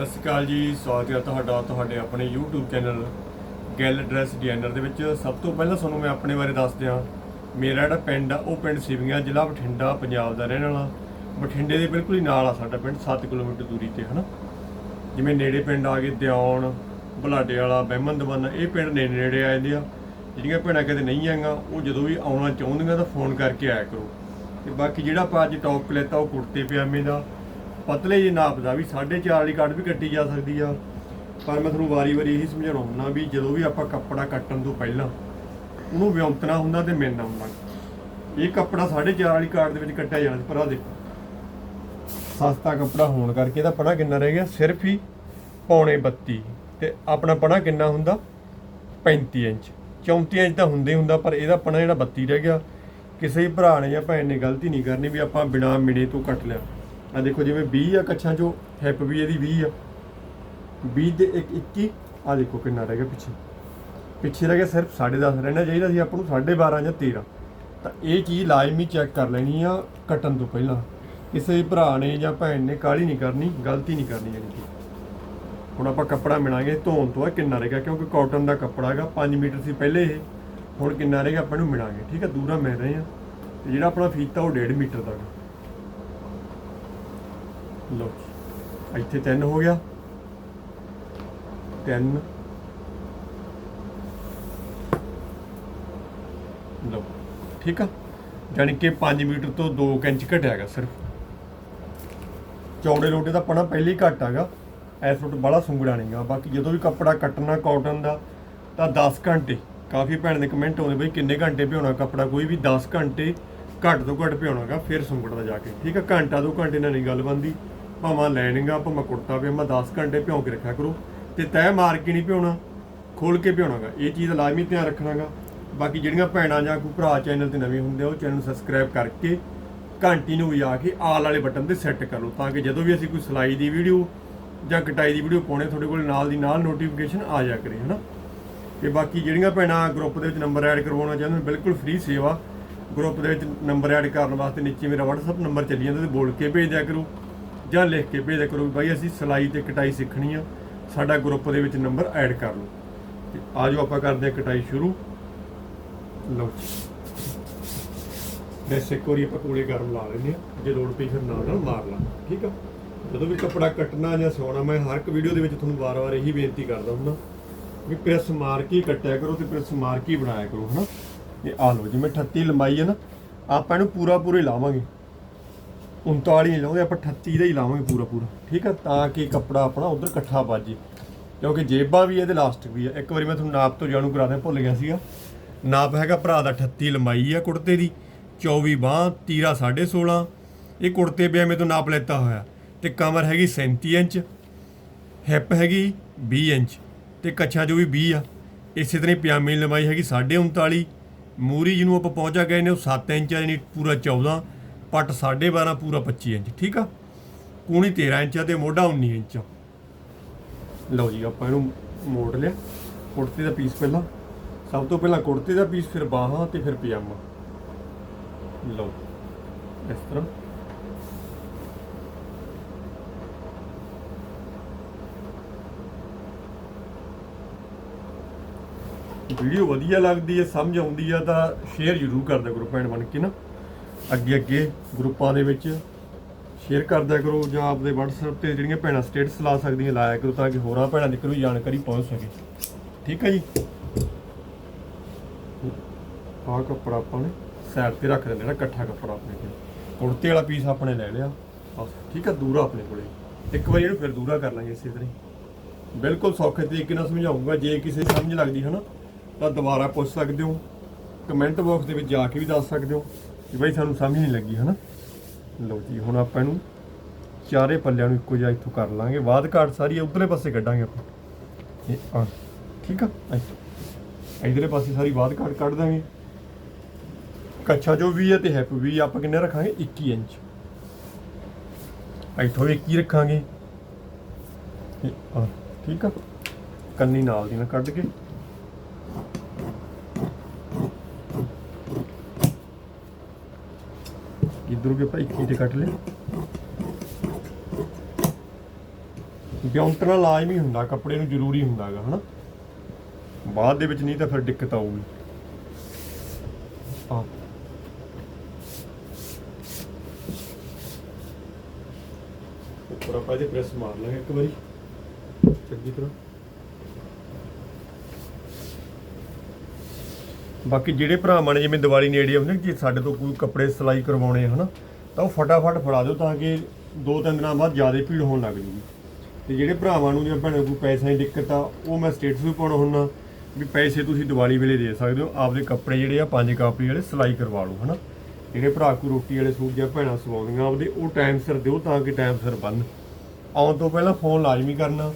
ਸਤਿ ਸ਼੍ਰੀ ਅਕਾਲ ਜੀ, ਸਵਾਗਤ ਹੈ ਤੁਹਾਡਾ, ਤੁਹਾਡੇ ਆਪਣੇ YouTube ਚੈਨਲ ਗੈਲ ਡਰੈਸ ਡਿਜ਼ਾਈਨਰ ਦੇ ਵਿੱਚ। ਸਭ ਤੋਂ ਪਹਿਲਾਂ ਤੁਹਾਨੂੰ ਮੈਂ ਆਪਣੇ ਬਾਰੇ ਦੱਸ ਦਿਆਂ, ਮੇਰਾ ਜਿਹੜਾ ਪਿੰਡ ਆ, ਉਹ ਪਿੰਡ ਸਿਵੀਆਂ, ਜ਼ਿਲ੍ਹਾ ਬਠਿੰਡਾ, ਪੰਜਾਬ ਦਾ ਰਹਿਣ ਵਾਲਾ। ਬਠਿੰਡੇ ਦੇ ਬਿਲਕੁਲ ਹੀ ਨਾਲ ਆ ਸਾਡਾ ਪਿੰਡ 7 ਕਿਲੋਮੀਟਰ ਦੂਰੀ ਤੇ, ਹਨਾ? ਜਿਵੇਂ ਨੇੜੇ ਪਿੰਡ ਆ ਗਏ ਦਿਉਣ ਬੁਲਾਡੇ ਵਾਲਾ ਬਹਿਮਨ ਦਵਾਨਾ ਇਹ ਪਿੰਡ ਨੇੜੇ ਨੇੜੇ ਆ ਜਾਂਦੇ ਆ। ਜਿਹੜੀਆਂ ਭੈਣਾਂ ਕਿਤੇ ਨਹੀਂ ਆਈਆਂ, ਉਹ ਜਦੋਂ ਵੀ ਆਉਣਾ ਚਾਹੁੰਦੀਆਂ ਤਾਂ ਫੋਨ ਕਰਕੇ ਆਇਆ ਕਰੋ। ਤੇ ਬਾਕੀ ਜਿਹੜਾ ਆਪਾਂ ਅੱਜ ਟੌਪ ਲੈਤਾ ਉਹ ਕੁੜਤੇ ਪਜਾਮੇ ਦਾ ਪਤਲੇ ਜੇ ਨਾਪ ਦਾ ਵੀ 4.5 ਵਾਲੀ ਕੱਟ ਵੀ ਕੱਟੀ ਜਾ ਸਕਦੀ ਆ। ਪਰ ਮੈਂ ਤੁਹਾਨੂੰ ਵਾਰੀ-ਵਾਰੀ ਇਹੀ ਸਮਝਾਉਣਾ ਹੁੰਦਾ ਵੀ ਜਦੋਂ ਵੀ ਆਪਾਂ ਕੱਪੜਾ ਕੱਟਣ ਤੋਂ ਪਹਿਲਾਂ ਉਹਨੂੰ ਵਿਉਂਤਣਾ ਹੁੰਦਾ ਤੇ ਮਿਲਣਾ ਹੁੰਦਾ। ਇਹ ਕੱਪੜਾ 4.5 ਵਾਲੀ ਕਾਰਡ ਦੇ ਵਿੱਚ ਕੱਟਿਆ ਜਾਣਾ ਸੀ, ਪਰ ਆ ਦੇਖੋ। ਸਸਤਾ ਕੱਪੜਾ ਹੋਣ ਕਰਕੇ ਇਹਦਾ ਪਣਾ ਕਿੰਨਾ ਰਹਿ ਗਿਆ? ਸਿਰਫ ਹੀ ਪੌਣੇ 32 ਤੇ ਆਪਣਾ ਪਣਾ ਕਿੰਨਾ ਹੁੰਦਾ? 35 ਇੰਚ। 34 ਇੰਚ ਤਾਂ ਹੁੰਦੇ ਹੀ ਹੁੰਦਾ ਪਰ ਇਹਦਾ ਪਣਾ ਜਿਹੜਾ 32 ਰਹਿ ਗਿਆ। ਕਿਸੇ ਭਰਾ ਨੇ ਜਾਂ ਭੈਣ ਨੇ ਗਲਤੀ ਨਹੀਂ ਕਰਨੀ ਵੀ ਆਪਾਂ ਬਿਨਾ ਮਿਣੇ ਤੋਂ ਕੱਟ ਲਿਆ। ਆ ਦੇਖੋ ਜਿਵੇਂ 20 ਆ ਕੱਛਾਂ ਚੋਂ ਹਿੱਪ ਵੀ ਇਹਦੀ 20 ਆ। 20 ਦੇ ਇੱਕ 21 ਆ ਦੇਖੋ ਕਿੰਨਾ ਰਹਿ ਗਿਆ ਪਿੱਛੇ। ਪਿੱਛੇ ਰਹਿ ਗਿਆ ਸਿਰਫ 10.5 ਰਹਿਣਾ ਚਾਹੀਦਾ ਸੀ ਆਪਾਂ ਨੂੰ 12.5 ਜਾਂ 13 ਤਾਂ ਇਹ ਚੀਜ਼ ਲਾਜ਼ਮੀ ਚੈੱਕ ਕਰ ਲੈਣੀ ਆ ਕੱਟਣ ਤੋਂ ਪਹਿਲਾਂ। ਕਿਸੇ ਭਰਾ ਨੇ ਜਾਂ ਭੈਣ ਨੇ ਕਾਹਲੀ ਨਹੀਂ ਕਰਨੀ, ਗਲਤੀ ਨਹੀਂ ਕਰਨੀ ਯਾਨੀ ਕਿ ਹੁਣ ਆਪਾਂ ਕੱਪੜਾ ਮਿਣਾਂਗੇ, ਧੋਣ ਤੋਂ ਆ ਕਿੰਨਾ ਰਹੇਗਾ ਕਿਉਂਕਿ ਕਾਟਨ ਦਾ ਕੱਪੜਾ ਹੈਗਾ 5 ਮੀਟਰ ਸੀ ਪਹਿਲੇ ਇਹ। ਹੁਣ ਕਿੰਨਾ ਰਹੇਗਾ ਆਪਾਂ ਨੂੰ ਮਿਣਾਂਗੇ, ਠੀਕ ਆ? ਦੂਰਾ ਮਿਲ ਰਹੇ ਆ। ਤੇ ਜਿਹੜਾ ਆਪਣਾ ਫੀਤਾ ਉਹ 1.5 ਮੀਟਰ ਦਾ ਹੈਗਾ। ਲਓ ਇੱਥੇ 3 ਹੋ ਗਿਆ। 3 ਲਓ, ਠੀਕ ਆ? ਯਾਨੀ ਕਿ 5 ਮੀਟਰ ਤੋਂ 2 ਇੰਚ ਘਟਿਆ ਹੈਗਾ ਸਿਰਫ। ਚੌੜੇ ਲੋਟੇ ਦਾ ਪਣਾ ਪਹਿਲੇ ਹੀ ਘੱਟ ਹੈਗਾ। ਐਸ ਫੁੱਟ ਬੜਾ ਸੁੰਗੜਾ ਨਹੀਂਗਾ ਬਾਕੀ ਜਦੋਂ ਵੀ ਕੱਪੜਾ ਕੱਟਣਾ ਕਾਟਨ ਦਾ, ਤਾਂ 10 ਘੰਟੇ। ਕਾਫੀ ਭੈਣ ਦੇ ਕਮੈਂਟ ਆਉਂਦੇ ਬਈ ਕਿੰਨੇ ਘੰਟੇ ਭਿਉਣਾ ਕੱਪੜਾ? ਕੋਈ ਵੀ 10 ਘੰਟੇ ਘੱਟ ਤੋਂ ਘੱਟ ਭਿਉਣਾਗਾ ਫਿਰ ਸੁੰਗੜਦਾ ਜਾ ਕੇ। ਠੀਕ ਆ? ਘੰਟਾ ਦੋ ਘੰਟੇ ਨਾਲ ਨਹੀਂ ਗੱਲ ਬੰਦੀ ਭਾਵੇਂ ਲੈਣਗਾ ਭਾਵੇਂ ਕੁੜਤਾ ਪਜਾਮਾ 10 ਘੰਟੇ ਭਿਉਂ ਕੇ ਰੱਖਿਆ ਕਰੋ। ਤੇ ਤੈ ਮਾਰ ਕੇ ਨਹੀਂ ਭਿਉਣਾ ਖੋਲ ਕੇ ਭਿਉਣਾਗਾ। ਇਹ ਚੀਜ਼ ਦਾ ਲਾਜ਼ਮੀ ਧਿਆਨ ਰੱਖਣਾਗਾ। ਬਾਕੀ ਜਿਹੜੀਆਂ ਭੈਣਾਂ ਜਾਂ ਕੋਈ ਭਰਾ ਚੈਨਲ ਤੇ ਨਵੇਂ ਹੁੰਦੇ ਆ, ਉਹ ਚੈਨਲ ਨੂੰ ਸਬਸਕ੍ਰਾਈਬ ਕਰਕੇ ਘੰਟੀ ਨੂੰ ਵਜਾ ਕੇ ਆਲ ਵਾਲੇ ਬਟਨ ਤੇ ਸੈੱਟ ਕਰ ਲਓ, ਤਾਂ ਕਿ ਜਦੋਂ ਵੀ ਅਸੀਂ ਕੋਈ ਸਿਲਾਈ ਦੀ ਵੀਡੀਓ ਜਾਂ ਕਟਾਈ ਦੀ ਵੀਡੀਓ ਪਾਉਣੇ, ਤੁਹਾਡੇ ਕੋਲ ਨਾਲ ਦੀ ਨਾਲ ਨੋਟੀਫਿਕੇਸ਼ਨ ਆ ਜਾ ਕਰੇ, ਹਨਾ? ਤੇ ਬਾਕੀ ਜਿਹੜੀਆਂ ਭੈਣਾਂ ਗਰੁੱਪ ਦੇ ਵਿੱਚ ਨੰਬਰ ਐਡ ਕਰਵਾਉਣਾ ਚਾਹੁੰਦੇ ਨੇ ਬਿਲਕੁਲ ਫ੍ਰੀ ਸੇਵਾ। ਗਰੁੱਪ ਦੇ ਵਿੱਚ ਨੰਬਰ ਐਡ ਕਰਨ ਵਾਸਤੇ ਨੀਚੇ ਮੇਰਾ WhatsApp ਨੰਬਰ ਚੱਲੀ ਜਾਂਦਾ ਤੇ ਬੋਲ ਕੇ ਭੇਜ ਦਿਆ ਕਰੋ। ਜਾਂ ਲਿਖ ਕੇ ਭੇਜ ਕਰੋ ਵੀ ਬਾਈ ਅਸੀਂ ਸਿਲਾਈ ਤੇ ਕਟਾਈ ਸਿੱਖਣੀ ਆ, ਸਾਡਾ ਗਰੁੱਪ ਦੇ ਵਿੱਚ ਨੰਬਰ ਐਡ ਕਰ ਲਓ। ਤੇ ਆਜੋ ਆਪਾਂ ਕਰਦੇ ਹਾਂ ਕਟਾਈ ਸ਼ੁਰੂ। ਲਓ ਜੀ। ਵੈਸੇ ਇੱਕ ਵਾਰੀ ਆਪਾਂ ਕੋਲੇ ਗਰਮ ਲਾ ਲੈਂਦੇ ਆ ਜੇ ਲੋੜ ਪਈ ਫਿਰ ਨਾਲ ਨਾਲ ਮਾਰ ਲਾ। ਠੀਕ ਆ? ਜਦੋਂ ਵੀ ਕੱਪੜਾ ਕੱਟਣਾ ਜਾਂ ਸਿਉਣਾ, ਮੈਂ ਹਰ ਇੱਕ ਵੀਡੀਓ ਦੇ ਵਿੱਚ ਤੁਹਾਨੂੰ ਵਾਰ-ਵਾਰ ਇਹੀ ਬੇਨਤੀ ਕਰਦਾ ਹੁੰਦਾ ਵੀ ਪ੍ਰੈਸ ਮਾਰ ਕੇ ਹੀ ਕੱਟਿਆ ਕਰੋ ਤੇ ਪ੍ਰੈਸ ਮਾਰ ਕੇ ਹੀ ਬਣਾਇਆ ਕਰੋ, ਹਨਾ? ਇਹ ਆ ਲਓ ਜਿਵੇਂ 38 ਲੰਬਾਈ ਹੈ ਨਾ, ਆਪਾਂ ਇਹਨੂੰ ਪੂਰਾ ਪੂਰੇ ਲਾਵਾਂਗੇ। 39 ਨਹੀਂ ਲਾਉਂਦੇ, ਆਪਾਂ 38 ਦਾ ਹੀ ਲਾਵਾਂਗੇ ਪੂਰਾ ਪੂਰਾ। ਠੀਕ ਆ? ਤਾਂ ਕਿ ਕੱਪੜਾ ਆਪਣਾ ਉਧਰ ਇਕੱਠਾ ਵੱਜੇ ਕਿਉਂਕਿ ਜੇਬਾਂ ਵੀ ਇਹਦੇ ਲਾਸਟਿਕ ਵੀ ਆ। ਇੱਕ ਵਾਰੀ ਮੈਂ ਤੁਹਾਨੂੰ ਨਾਪ ਤੋਂ ਜਾਣੂ ਕਰਾ ਦਿਆਂ ਭੁੱਲ ਗਿਆ ਸੀਗਾ। ਨਾਪ ਹੈਗਾ ਭਰਾ ਦਾ 38 ਲੰਬਾਈ ਆ ਕੁੜਤੇ ਦੀ। 24 ਬਾਂਹ, ਤੀਰਾ 16.5 ਇਹ ਕੁੜਤੇ ਪਜਾਮੇ ਤੋਂ ਨਾਪ ਲੈਤਾ ਹੋਇਆ। ਤੇ ਕਮਰ ਹੈਗੀ 37 ਇੰਚ ਹਿੱਪ ਹੈਗੀ 20 ਇੰਚ। ਤੇ ਕੱਛਾ ਜੋ ਵੀ 20 ਆ, ਇਸੇ ਤਰ੍ਹਾਂ ਹੀ ਪਜਾਮੇ ਦੀ ਲੰਬਾਈ ਹੈਗੀ 39.5 ਮੂਰੀ ਜਿਹਨੂੰ ਆਪਾਂ ਪਹੁੰਚਾ ਗਏ ਨੇ ਉਹ 7 ਇੰਚ ਆ, ਯਾਨੀ ਪੂਰਾ 14 ਪੱਟ 12.5 ਪੂਰਾ 25 ਇੰਚ, ਠੀਕ ਆ? ਕੂਣੀ 13 ਇੰਚ ਆ ਤੇ ਮੋਢਾ 19 ਇੰਚ। ਲਓ ਜੀ, ਆਪਾਂ ਇਹਨੂੰ ਮੋੜ ਲਿਆ। ਕੁੜਤੀ ਦਾ ਪੀਸ ਪਹਿਲਾਂ। ਸਭ ਤੋਂ ਪਹਿਲਾਂ ਕੁੜਤੇ ਦਾ ਪੀਸ ਫਿਰ ਬਾਹਾਂ ਤੇ ਫਿਰ ਪਜਾਮਾ। ਲਓ, ਇਸ ਤਰ੍ਹਾਂ। ਵੀਡੀਓ ਵਧੀਆ ਲੱਗਦੀ ਹੈ, ਸਮਝ ਆਉਂਦੀ ਆ, ਤਾਂ ਸ਼ੇਅਰ ਜ਼ਰੂਰ ਕਰਦਿਆ ਕਰੋ ਭੈਣ ਬਣ ਕੇ ਨਾ। ਅੱਗੇ ਅੱਗੇ ਗਰੁੱਪਾਂ ਦੇ ਵਿੱਚ ਸ਼ੇਅਰ ਕਰਦਿਆ ਕਰੋ ਜਾਂ ਆਪਦੇ WhatsApp ਤੇ ਜਿਹੜੀਆਂ ਭੈਣਾਂ ਸਟੇਟਸ ਲਾ ਸਕਦੀਆਂ ਲਾਇਆ ਕਰੋ ਤਾਂ ਕਿ ਹੋਰਾਂ ਭੈਣਾਂ ਤੱਕ ਵੀ ਜਾਣਕਾਰੀ ਪਹੁੰਚ ਸਕੇ। ਠੀਕ ਹੈ ਜੀ? ਆਹ ਕੱਪੜਾ ਆਪਾਂ ਨੇ ਸਾਈਡ ਤੇ ਰੱਖ ਦਿੰਦੇ ਨਾ, ਇਕੱਠਾ ਕੱਪੜਾ ਆਪਣੇ ਕੋਲ। ਕੁੜਤੇ ਵਾਲਾ ਪੀਸ ਆਪਣੇ ਲੈ ਲਿਆ। ਬਸ, ਠੀਕ ਹੈ ਦੂਰਾ ਆਪਣੇ ਕੋਲੇ। ਇੱਕ ਵਾਰੀ ਇਹਨੂੰ ਫਿਰ ਦੂਰਾ ਕਰ ਲਾਂਗੇ ਇਸੇ ਤਰ੍ਹਾਂ ਬਿਲਕੁਲ ਸੌਖੇ ਤਰੀਕੇ ਨਾਲ ਸਮਝਾਉਂਗਾ ਜੇ ਕਿਸੇ ਦੀ ਸਮਝ ਲੱਗਦੀ ਹੈ ਨਾ, ਤਾਂ ਦੁਬਾਰਾ ਪੁੱਛ ਸਕਦੇ ਹੋ। ਕਮੈਂਟ ਬਾਕਸ ਦੇ ਵਿੱਚ ਜਾ ਕੇ ਵੀ ਦੱਸ ਸਕਦੇ ਹੋ। ਕਿ ਬਈ ਸਾਨੂੰ ਸਮਝ ਨਹੀਂ ਲੱਗੀ, ਹਨਾ? ਲਓ ਜੀ, ਹੁਣ ਆਪਾਂ ਇਹਨੂੰ ਚਾਰੇ ਪੱਲਿਆਂ ਨੂੰ ਇੱਕੋ ਜਿਹਾ ਇੱਥੋਂ ਕਰ ਲਾਂਗੇ। ਬਾਅਦ ਘਾਟ ਸਾਰੀ ਉਧਰਲੇ ਪਾਸੇ ਕੱਢਾਂਗੇ ਆਪਾਂ। ਇਹ ਆ ਠੀਕ ਆ? ਇੱਥੇ। ਇਧਰਲੇ ਪਾਸੇ ਸਾਰੀ ਬਾਅਦ ਘਾਟ ਕੱਢ ਦਾਂਗੇ। ਕੱਛਾ ਜੋ ਵੀ ਹੈ ਤੇ ਹੈਪ ਵੀ ਆਪਾਂ ਕਿੰਨੇ ਰੱਖਾਂਗੇ? 21 ਇੰਚ। ਇੱਥੋਂ ਵੀ 21 ਰੱਖਾਂਗੇ। ਇਹ ਆ ਠੀਕ ਆ? ਕੰਨੀ ਨਾਲ ਦੀ ਨਾ ਕੱਢ ਕੇ। ਇਧਰੋਂ ਵੀ ਆਪਾਂ 21 ਤੇ ਕੱਟ ਲਿਆ ਬਿਉਂਤਣਾ ਲਾਜ਼ਮੀ ਹੁੰਦਾ, ਕੱਪੜੇ ਨੂੰ ਜ਼ਰੂਰੀ ਹੁੰਦਾਗਾ, ਹਨਾ? ਬਾਅਦ ਦੇ ਵਿੱਚ ਨਹੀਂ ਤਾਂ ਫਿਰ ਦਿੱਕਤ ਆਊਗੀ। ਆ ਉੱਪਰ ਆਪਾਂ ਇਹਦੇ ਪ੍ਰੈਸ ਮਾਰ ਲਾਂਗੇ ਇੱਕ ਵਾਰੀ। ਚੰਗੀ ਤਰ੍ਹਾਂ। ਬਾਕੀ ਜਿਹੜੇ ਭਰਾਵਾਂ ਨੇ ਜਿਵੇਂ ਦੀਵਾਲੀ ਨੇੜੇ ਆਉਂਦੇ ਜੇ ਸਾਡੇ ਤੋਂ ਕੋਈ ਕੱਪੜੇ ਸਿਲਾਈ ਕਰਵਾਉਣੇ ਆ, ਹਨਾ, ਤਾਂ ਉਹ ਫਟਾਫਟ ਫੜਾ ਦਿਓ ਤਾਂ ਕਿ ਦੋ ਤਿੰਨ ਦਿਨਾਂ ਬਾਅਦ ਜ਼ਿਆਦਾ ਭੀੜ ਹੋਣ ਲੱਗ ਜੂਗੀ। ਤੇ ਜਿਹੜੇ ਭਰਾਵਾਂ ਨੂੰ ਜਾਂ ਭੈਣਾਂ ਨੂੰ ਕੋਈ ਪੈਸੇ ਦੀ ਦਿੱਕਤ ਆ, ਉਹ ਮੈਂ ਸਟੇਟਸ ਵੀ ਪਾਉਣਾ ਹੁੰਦਾ, ਵੀ ਪੈਸੇ ਤੁਸੀਂ ਦੀਵਾਲੀ ਵੇਲੇ ਦੇ ਸਕਦੇ ਹੋ, ਆਪਦੇ ਕੱਪੜੇ ਜਿਹੜੇ ਆ, ਪੰਜ ਕਾਪੀ ਵਾਲੇ ਸਿਲਾਈ ਕਰਵਾ ਲਓ, ਹਨਾ। ਜਿਹੜੇ ਭਰਾ ਕੋਈ ਰੋਟੀ ਵਾਲੇ ਸੂਟ ਜਾਂ ਭੈਣਾਂ ਸਵਾਉਂਦੀਆਂ, ਆਪਦੇ ਉਹ ਟਾਈਮ ਸਿਰ ਦਿਓ ਤਾਂ ਕਿ ਟਾਈਮ ਸਿਰ ਬੰਨ। ਆਉਣ ਤੋਂ ਪਹਿਲਾਂ ਫੋਨ ਲਾਜ਼ਮੀ ਕਰਨਾ,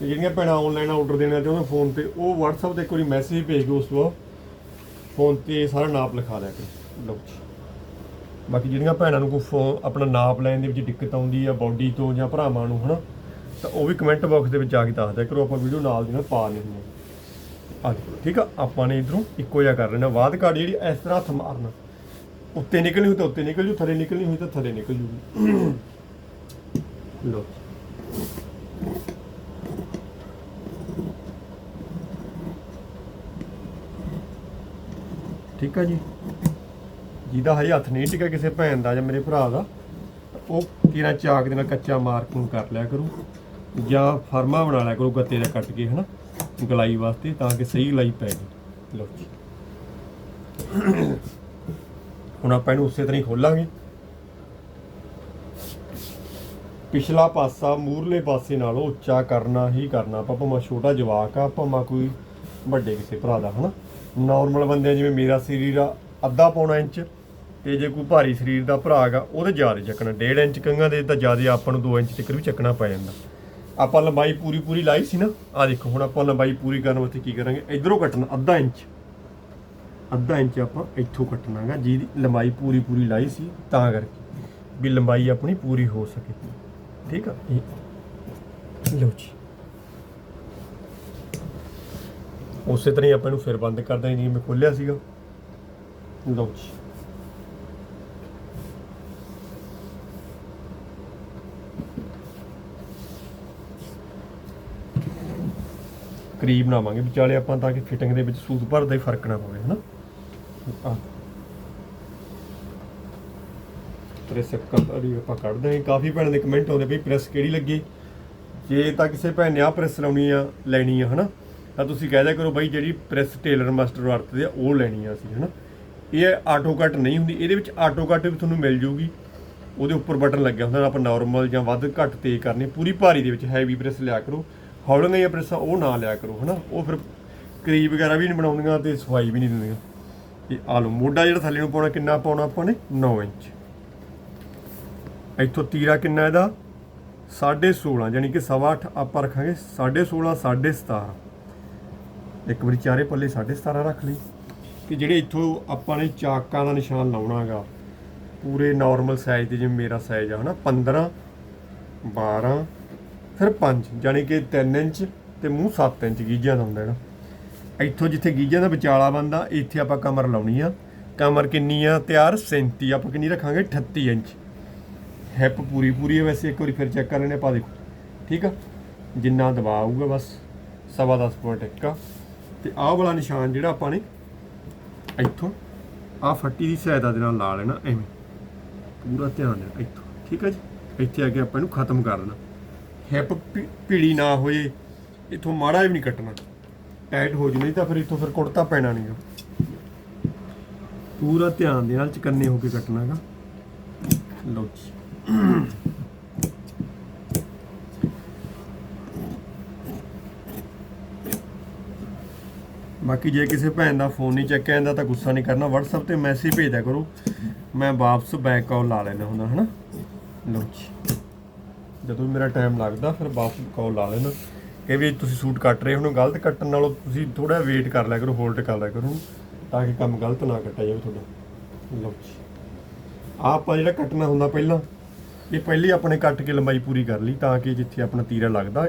ਤੇ ਜਿਹੜੀਆਂ ਭੈਣਾਂ ਆਨਲਾਈਨ ਆਰਡਰ ਦੇਣਾ ਚਾਹੁੰਦੇ ਫੋਨ ਤੇ ਉਹ WhatsApp ਤੇ ਇੱਕ ਵਾਰੀ ਮੈਸੇਜ ਭੇਜ ਦਿਓ ਉਸ ਤੋਂ। ਬਾਅਦ ਫੋਨ ਤੇ ਸਾਰਾ ਨਾਪ ਲਿਖਾ ਦਿਆ ਕਰੋ। ਲਓ ਜੀ। ਬਾਕੀ ਜਿਹੜੀਆਂ ਭੈਣਾਂ ਨੂੰ ਕੋਈ ਫੋਨ ਆਪਣਾ ਨਾਪ ਲੈਣ ਦੇ ਵਿੱਚ ਦਿੱਕਤ ਆਉਂਦੀ ਆ ਬਾਡੀ ਤੋਂ ਜਾਂ ਭਰਾਵਾਂ ਨੂੰ ਹਨਾ? ਤਾਂ ਉਹ ਵੀ ਕਮੈਂਟ ਬਾਕਸ ਦੇ ਵਿੱਚ ਆ ਕੇ ਦੱਸ ਦਿਆ ਕਰੋ ਆਪਾਂ ਵੀਡੀਓ ਨਾਲ ਦੀ ਨਾਲ ਪਾ ਹਾਂ। ਆ ਦੇਖੋ ਠੀਕ ਆ? ਆਪਾਂ ਨੇ ਇਧਰੋਂ ਇੱਕੋ ਜਿਹਾ ਕਰ ਲੈਣਾ। ਬਾਅਦ ਕਾਰਡ ਜਿਹੜੀ ਇਸ ਤਰ੍ਹਾਂ ਹੱਥ ਮਾਰਨਾ। ਉੱਤੇ ਨਿਕਲਣੀ ਹੋਈ ਤਾਂ ਉੱਤੇ ਨਿਕਲ ਜੂ ਥੱਲੇ ਨਿਕਲਣੀ ਹੋਈ ਤਾਂ ਥੱਲੇ ਨਿਕਲ ਜੂਗੀ ਲੋ ਠੀਕ ਆ ਜੀ। ਜਿਹਦਾ ਹਜੇ ਹੱਥ ਨਹੀਂ ਟਿਕਿਆ ਕਿਸੇ ਭੈਣ ਦਾ ਜਾਂ ਮੇਰੇ ਭਰਾ ਦਾ, ਉਹ ਕਿਰਾ ਚਾਕ ਦੇ ਨਾਲ ਕੱਚਾ ਮਾਰਕ ਕਰ ਲਿਆ ਕਰੂ ਜਾਂ ਫਰਮਾ ਬਣਾ ਲਿਆ ਕਰੂ ਗੱਤੇ ਦਾ ਕੱਟ ਕੇ, ਹਨਾ? ਗਲਾਈ ਵਾਸਤੇ ਤਾਂ ਕਿ ਸਹੀ ਗਲਾਈ ਪੈ ਜੇ। ਲਓ ਜੀ। ਹੁਣ ਆਪਾਂ ਇਹਨੂੰ ਉਸੇ ਤਰ੍ਹਾਂ ਹੀ ਖੋਲਾਂਗੇ। ਪਿਛਲਾ ਪਾਸਾ ਮੂਰਲੇ ਪਾਸੇ ਨਾਲੋਂ ਉੱਚਾ ਕਰਨਾ ਹੀ ਕਰਨਾ। ਆਪਾਂ ਭਾਵੇਂ ਛੋਟਾ ਜਵਾਕ ਆ, ਭਾਵੇਂ ਕੋਈ ਵੱਡੇ ਕਿਸੇ ਭਰਾ ਦਾ, ਹਨਾ? ਨਾਰਮਲ ਬੰਦੇ ਜਿਵੇਂ ਮੇਰਾ ਸਰੀਰ ਆ, ਅੱਧਾ ਪੌਣਾ ਇੰਚ ਤੇ ਜੇ ਕੋਈ ਭਾਰੀ ਸਰੀਰ ਦਾ ਭਰਾ ਹੈਗਾ, ਉਹਦੇ ਜ਼ਿਆਦਾ ਚੱਕਣਾ। 1.5 ਇੰਚ ਕੰਘਾਂ ਦੇ ਤਾਂ ਜ਼ਿਆਦਾ ਆਪਾਂ ਨੂੰ 2 ਇੰਚ ਤੱਕ ਵੀ ਚੱਕਣਾ ਪੈ ਜਾਂਦਾ। ਆਪਾਂ ਲੰਬਾਈ ਪੂਰੀ ਪੂਰੀ ਲਾਈ ਸੀ ਨਾ ਆ ਦੇਖੋ, ਹੁਣ ਆਪਾਂ ਲੰਬਾਈ ਪੂਰੀ ਕਰਨ ਵਾਸਤੇ ਕੀ ਕਰਾਂਗੇ? ਇਧਰੋਂ ਕੱਟਣਾ, ਅੱਧਾ ਇੰਚ। ਅੱਧਾ ਇੰਚ ਆਪਾਂ ਇੱਥੋਂ ਕੱਟਣਾਗਾ, ਜਿਹਦੀ ਲੰਬਾਈ ਪੂਰੀ ਪੂਰੀ ਲਾਈ ਸੀ, ਤਾਂ ਕਰਕੇ ਵੀ ਲੰਬਾਈ ਆਪਣੀ ਪੂਰੀ ਹੋ ਸਕੇ। ਠੀਕ ਆ? ਇਹ ਲਓ ਜੀ। ਉਸੇ ਤਰ੍ਹਾਂ ਹੀ ਆਪਾਂ ਇਹਨੂੰ ਫਿਰ ਬੰਦ ਕਰ ਦਾਂਗੇ ਜਿਵੇਂ ਮੈਂ ਖੋਲਿਆ ਸੀਗਾ। ਲਓ ਜੀ। ਕਰੀਬ ਬਣਾਵਾਂਗੇ ਵਿਚਾਲੇ ਆਪਾਂ ਤਾਂ ਕਿ ਫਿਟਿੰਗ ਦੇ ਵਿੱਚ ਸੂਤ ਭਰਦਾ ਹੀ ਫ਼ਰਕ ਨਾ ਪਵੇ, ਹਨਾ? ਆ। ਪ੍ਰੈਸ ਕਰੀ ਆਪਾਂ ਕੱਢਦੇ ਦਾਂਗੇ ਕਾਫੀ ਭੈਣਾਂ ਦੇ ਕਮੈਂਟ ਆਉਂਦੇ ਵੀ ਪ੍ਰੈਸ ਕਿਹੜੀ ਲੱਗੀ? ਜੇ ਤਾਂ ਕਿਸੇ ਭੈਣ ਨੇ ਆ ਪ੍ਰੈਸ ਲਾਉਣੀ ਆ, ਲੈਣੀ ਆ, ਹਨਾ? ਤਾਂ ਤੁਸੀਂ ਕਹਿ ਦਿਆ ਕਰੋ ਬਾਈ, ਜਿਹੜੀ ਪ੍ਰੈਸ ਟੇਲਰ ਮਾਸਟਰ ਵਰਤਦੇ ਆ, ਉਹ ਲੈਣੀ ਆ ਅਸੀਂ, ਹਨਾ? ਇਹ ਆਟੋ ਕੱਟ ਨਹੀਂ ਹੁੰਦੀ, ਇਹਦੇ ਵਿੱਚ ਆਟੋ ਕੱਟ ਵੀ ਤੁਹਾਨੂੰ ਮਿਲ ਜੂਗੀ। ਉਹਦੇ ਉੱਪਰ ਬਟਨ ਲੱਗਿਆ ਹੁੰਦਾ, ਆਪਾਂ ਨਾਰਮਲ ਜਾਂ ਵੱਧ ਘੱਟ ਤੇਜ਼ ਕਰਨੀ, ਪੂਰੀ ਭਾਰੀ ਦੇ ਵਿੱਚ ਹੈਵੀ ਪ੍ਰੈਸ ਲਿਆ ਕਰੋ। ਹੌਲੀਆਂ ਜਾਂ ਪ੍ਰੈਸਾਂ ਉਹ ਨਾ ਲਿਆ ਕਰੋ, ਹਨਾ? ਉਹ ਫਿਰ ਕਰੀਬ ਵਗੈਰਾ ਵੀ ਨਹੀਂ ਬਣਾਉਂਦੀਆਂ ਤੇ ਸਫ਼ਾਈ ਵੀ ਨਹੀਂ ਦਿੰਦੀਆਂ। ਇਹ ਆ ਮੋਢਾ ਜਿਹੜਾ ਥੱਲੇ ਨੂੰ ਪਾਉਣਾ, ਕਿੰਨਾ ਪਾਉਣਾ ਆਪਾਂ ਨੇ? 9 ਇੰਚ। ਇੱਥੋਂ ਤੀਰਾ ਕਿੰਨਾ ਇਹਦਾ? 16.5 ਯਾਨੀ ਕਿ ਸਵਾ ਅੱਠ ਆਪਾਂ ਰੱਖਾਂਗੇ 16.5 17.5 ਇੱਕ ਵਾਰੀ ਚਾਰੇ ਪੱਲੇ 17.5 ਰੱਖ ਲਈ। ਕਿ ਜਿਹੜੇ ਇੱਥੋਂ ਆਪਾਂ ਨੇ ਚਾਕਾਂ ਦਾ ਨਿਸ਼ਾਨ ਲਾਉਣਾ ਹੈਗਾ ਪੂਰੇ ਨਾਰਮਲ ਸਾਈਜ਼ ਦੇ ਜਿਵੇਂ ਮੇਰਾ ਸਾਈਜ਼ ਆ, ਹਨਾ? 15 12 ਫਿਰ 5 ਯਾਨੀ ਕਿ 3 ਇੰਚ ਤੇ ਮੂੰਹ 7 ਇੰਚ ਗੀਜਿਆਂ ਦਾ ਹੁੰਦਾ ਜਿਹੜਾ ਇੱਥੋਂ ਜਿੱਥੇ ਗੀਜਿਆਂ ਦਾ ਵਿਚਾਲਾ ਬੰਦਾ ਇੱਥੇ ਆਪਾਂ ਕਮਰ ਲਾਉਣੀ ਆ। ਕਮਰ ਕਿੰਨੀ ਆ? ਤਿਆਰ 37 ਆਪਾਂ ਕਿੰਨੀ ਰੱਖਾਂਗੇ? 38 ਇੰਚ। ਹਿੱਪ ਪੂਰੀ ਪੂਰੀ ਹੈ ਵੈਸੇ, ਇੱਕ ਵਾਰੀ ਫਿਰ ਚੈੱਕ ਕਰ ਲੈਣੇ ਆਪਾਂ ਦੇਖੋ। ਠੀਕ ਆ? ਜਿੰਨਾ ਦਬਾਅ ਆਊਗਾ ਬਸ, ਸਵਾ 10 ਪੁਆਇੰਟ ਇੱਕ ਆ। ਤੇ ਆਹ ਵਾਲਾ ਨਿਸ਼ਾਨ ਜਿਹੜਾ ਆਪਾਂ ਨੇ ਇੱਥੋਂ ਆਹ ਫੱਟੀ ਦੀ ਸਹਾਇਤਾ ਦੇ ਨਾਲ ਲਾ ਲੈਣਾ ਐਵੇਂ। ਪੂਰਾ ਧਿਆਨ ਦੇਣਾ ਇੱਥੋਂ, ਠੀਕ ਹੈ ਜੀ? ਇੱਥੇ ਆ ਕੇ ਆਪਾਂ ਇਹਨੂੰ ਖਤਮ ਕਰ ਦੇਣਾ। ਹਿੱਪ ਭੀੜੀ ਨਾ ਹੋਏ, ਇੱਥੋਂ ਮਾੜਾ ਵੀ ਨਹੀਂ ਕੱਟਣਾ। ਟਾਈਟ ਹੋ ਜੂ, ਨਹੀਂ ਤਾਂ ਫਿਰ ਇੱਥੋਂ ਫਿਰ ਕੁੜਤਾ ਪੈਣਾ ਨਹੀਂਗਾ ਪੂਰਾ ਧਿਆਨ ਦੇ ਨਾਲ ਚਕੰਨੇ ਹੋ ਕੇ ਕੱਟਣਾਗਾ ਲਓ ਜੀ। ਬਾਕੀ ਜੇ ਕਿਸੇ ਭੈਣ ਦਾ ਫੋਨ ਨਹੀਂ ਚੈੱਕ ਜਾਂਦਾ ਤਾਂ ਗੁੱਸਾ ਨਹੀਂ ਕਰਨਾ। WhatsApp ਤੇ ਮੈਸੇਜ ਭੇਜਿਆ ਕਰੋ। ਮੈਂ ਵਾਪਸ ਬੈਕ ਕਾਲ ਲਾ ਲੈਣਾ ਹੁੰਦਾ, ਹਨਾ? ਲਓ ਜੀ। ਜਦੋਂ ਵੀ ਮੇਰਾ ਟਾਈਮ ਲੱਗਦਾ, ਫਿਰ ਵਾਪਸ ਕਾਲ ਲਾ ਲੈਣਾ ਕਿ ਵੀ ਤੁਸੀਂ ਸੂਟ ਕੱਟ ਰਹੇ ਹੋ ਗਲਤ ਕੱਟਣ ਨਾਲੋਂ ਤੁਸੀਂ ਥੋੜਾ ਵੇਟ ਕਰ ਲਿਆ ਕਰੋ ਹੋਲਡ ਕਰ ਲਿਆ ਕਰੋ, ਤਾਂ ਕਿ ਕੰਮ ਗਲਤ ਨਾ ਕੱਟਿਆ ਜਾਵੇ ਤੁਹਾਡਾ। ਲਓ ਜੀ। ਆਪਾਂ ਜਿਹੜਾ ਕੱਟਣਾ ਹੁੰਦਾ ਪਹਿਲਾਂ, ਇਹ ਪਹਿਲੀ ਆਪਣੇ ਕੱਟ ਕੇ ਲੰਬਾਈ ਪੂਰੀ ਕਰ ਲਈ, ਤਾਂ ਕਿ ਜਿੱਥੇ ਆਪਣਾ ਤੀਰਾ ਲੱਗਦਾ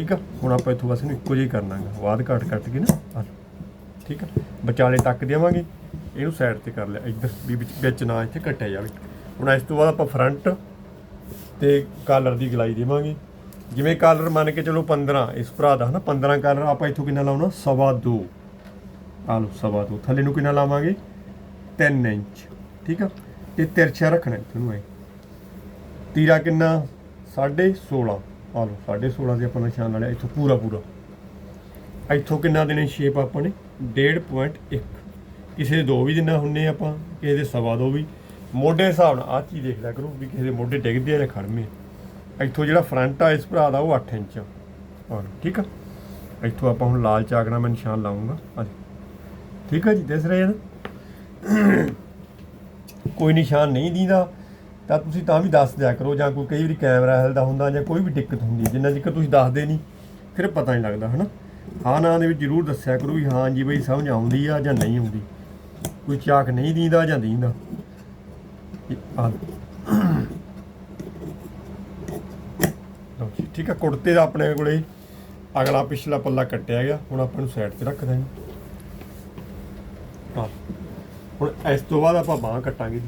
ਠੀਕ ਆ? ਹੁਣ ਆਪਾਂ ਇੱਥੋਂ ਬਸ ਇਹਨੂੰ ਇੱਕੋ ਜਿਹਾ ਹੀ ਕਰਨਾ ਹੈ ਬਾਅਦ ਘੱਟ ਕੱਟ ਕੇ ਨਾ ਆਹ ਠੀਕ ਆ? ਵਿਚਾਲੇ ਟੱਕ ਦੇਵਾਂਗੇ। ਇਹਨੂੰ ਸਾਈਡ ਤੇ ਕਰ ਲਿਆ, ਇੱਧਰ, ਵੀ ਵਿੱਚ ਵਿੱਚ ਨਾ ਇੱਥੇ ਕੱਟਿਆ ਜਾਵੇ। ਹੁਣ ਇਸ ਤੋਂ ਬਾਅਦ ਆਪਾਂ ਫਰੰਟ ਤੇ ਕਾਲਰ ਦੀ ਗਲਾਈ ਦੇਵਾਂਗੇ। ਜਿਵੇਂ ਕਾਲਰ ਮੰਨ ਕੇ ਚਲੋ 15 ਇਸ ਭਰਾ ਦਾ ਹਨਾ 15 ਕਾਲਰ ਆਪਾਂ ਇੱਥੋਂ ਕਿੰਨਾ ਲਾਉਣਾ? ਸਵਾ ਦੋ। ਆ ਲਓ, ਸਵਾ ਦੋ। ਥੱਲੇ ਨੂੰ ਕਿੰਨਾ ਲਾਵਾਂਗੇ? 3 ਇੰਚ। ਠੀਕ ਆ? ਤੇ ਤਿਰਛਾ ਰੱਖਣਾ ਇੱਥੇ ਨੂੰ ਐ। ਤੀਰਾ ਕਿੰਨਾ? 16.5 ਆ ਲਓ 16.5 ਦੇ ਆਪਾਂ ਨਿਸ਼ਾਨ ਲਾ ਲਿਆ ਇੱਥੋਂ ਪੂਰਾ ਪੂਰਾ। ਇੱਥੋਂ ਕਿੰਨਾ ਦੇਣੇ ਸ਼ੇਪ ਆਪਾਂ ਨੇ? 1.5.1 ਕਿਸੇ ਦੇ ਦੋ ਵੀ ਦਿਨਾ ਹੁੰਨੇ ਆਪਾਂ, ਕਿਸੇ ਦੇ ਸਵਾ ਦੋ ਵੀ। ਮੋਢੇ ਹਿਸਾਬ ਨਾਲ ਆਹ ਚੀਜ਼ ਦੇਖ ਲਿਆ ਕਰੋ ਵੀ ਕਿਸੇ ਦੇ ਮੋਢੇ ਡਿੱਗਦੇ ਆ ਜਾਂ ਖੜਮੇ ਇੱਥੋਂ ਜਿਹੜਾ ਫਰੰਟ ਆ, ਇਸ ਭਰਾ ਦਾ ਉਹ 8 ਇੰਚ ਆ। ਠੀਕ ਆ? ਇੱਥੋਂ ਆਪਾਂ ਹੁਣ ਲਾਲ ਚਾਕ ਨਾਲ ਮੈਂ ਨਿਸ਼ਾਨ ਲਾਉਂਗਾ ਆ ਠੀਕ ਆ ਜੀ, ਦਿਸ ਰਿਹਾ ਨਾ? ਕੋਈ ਨਿਸ਼ਾਨ ਨਹੀਂ ਦੀਦਾ। ਤਾਂ ਤੁਸੀਂ ਤਾਂ ਵੀ ਦੱਸ ਦਿਆ ਕਰੋ, ਜਾਂ ਕੋਈ ਕਈ ਵਾਰੀ ਕੈਮਰਾ ਹਿਲਦਾ ਹੁੰਦਾ, ਜਾਂ ਕੋਈ ਵੀ ਦਿੱਕਤ ਹੁੰਦੀ ਹੈ, ਜਿੰਨਾ ਜ਼ਿਕਰ ਤੁਸੀਂ ਦੱਸਦੇ ਨਹੀਂ ਫਿਰ ਪਤਾ ਨਹੀਂ ਲੱਗਦਾ, ਹਨਾ? ਹਾਂ, ਨਾ ਦੇ ਵਿੱਚ ਜ਼ਰੂਰ ਦੱਸਿਆ ਕਰੋ ਵੀ ਹਾਂ ਜੀ ਬਈ ਸਮਝ ਆਉਂਦੀ ਆ ਜਾਂ ਨਹੀਂ ਆਉਂਦੀ। ਕੋਈ ਚਾਕ ਨਹੀਂ ਦੀਦਾ ਜਾਂ ਦੀਦਾ। ਠੀਕ ਆ, ਕੁੜਤੇ ਦਾ ਆਪਣੇ ਕੋਲੇ ਅਗਲਾ ਪਿਛਲਾ ਪੱਲਾ ਕੱਟਿਆ ਗਿਆ, ਹੁਣ ਆਪਾਂ ਨੂੰ ਸਾਈਡ ਤੇ ਰੱਖ ਦਾਂਗੇ ਹਾਂ। ਹੁਣ ਇਸ ਤੋਂ ਬਾਅਦ ਆਪਾਂ ਬਾਹ ਕੱਟਾਂਗੇ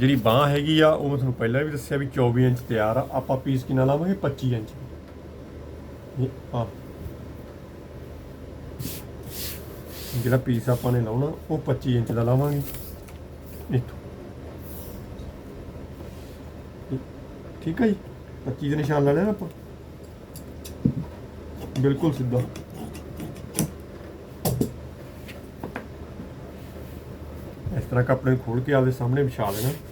ਜਿਹੜੀ ਬਾਹ ਹੈਗੀ ਆ, ਉਹ ਮੈਂ ਤੁਹਾਨੂੰ ਪਹਿਲਾਂ ਵੀ ਦੱਸਿਆ ਵੀ 24 ਇੰਚ ਤਿਆਰ ਆ। ਆਪਾਂ ਪੀਸ ਕਿੰਨਾ ਲਾਵਾਂਗੇ? 25 ਇੰਚ। ਇਹ ਆ। ਜਿਹੜਾ ਪੀਸ ਆਪਾਂ ਨੇ ਲਾਉਣਾ, ਉਹ 25 ਇੰਚ ਦਾ ਲਾਵਾਂਗੇ। ਇੱਥੋਂ। ਠੀਕ ਹੈ ਜੀ? 25 ਦੇ ਨਿਸ਼ਾਨ ਲਾ ਲਿਆ ਆਪਾਂ। ਬਿਲਕੁਲ ਸਿੱਧਾ। ਇਸ ਤਰ੍ਹਾਂ ਕੱਪੜੇ ਨੂੰ ਖੋਲ ਕੇ ਆਪਦੇ ਸਾਹਮਣੇ ਵਿਛਾ ਲੈਣਾ।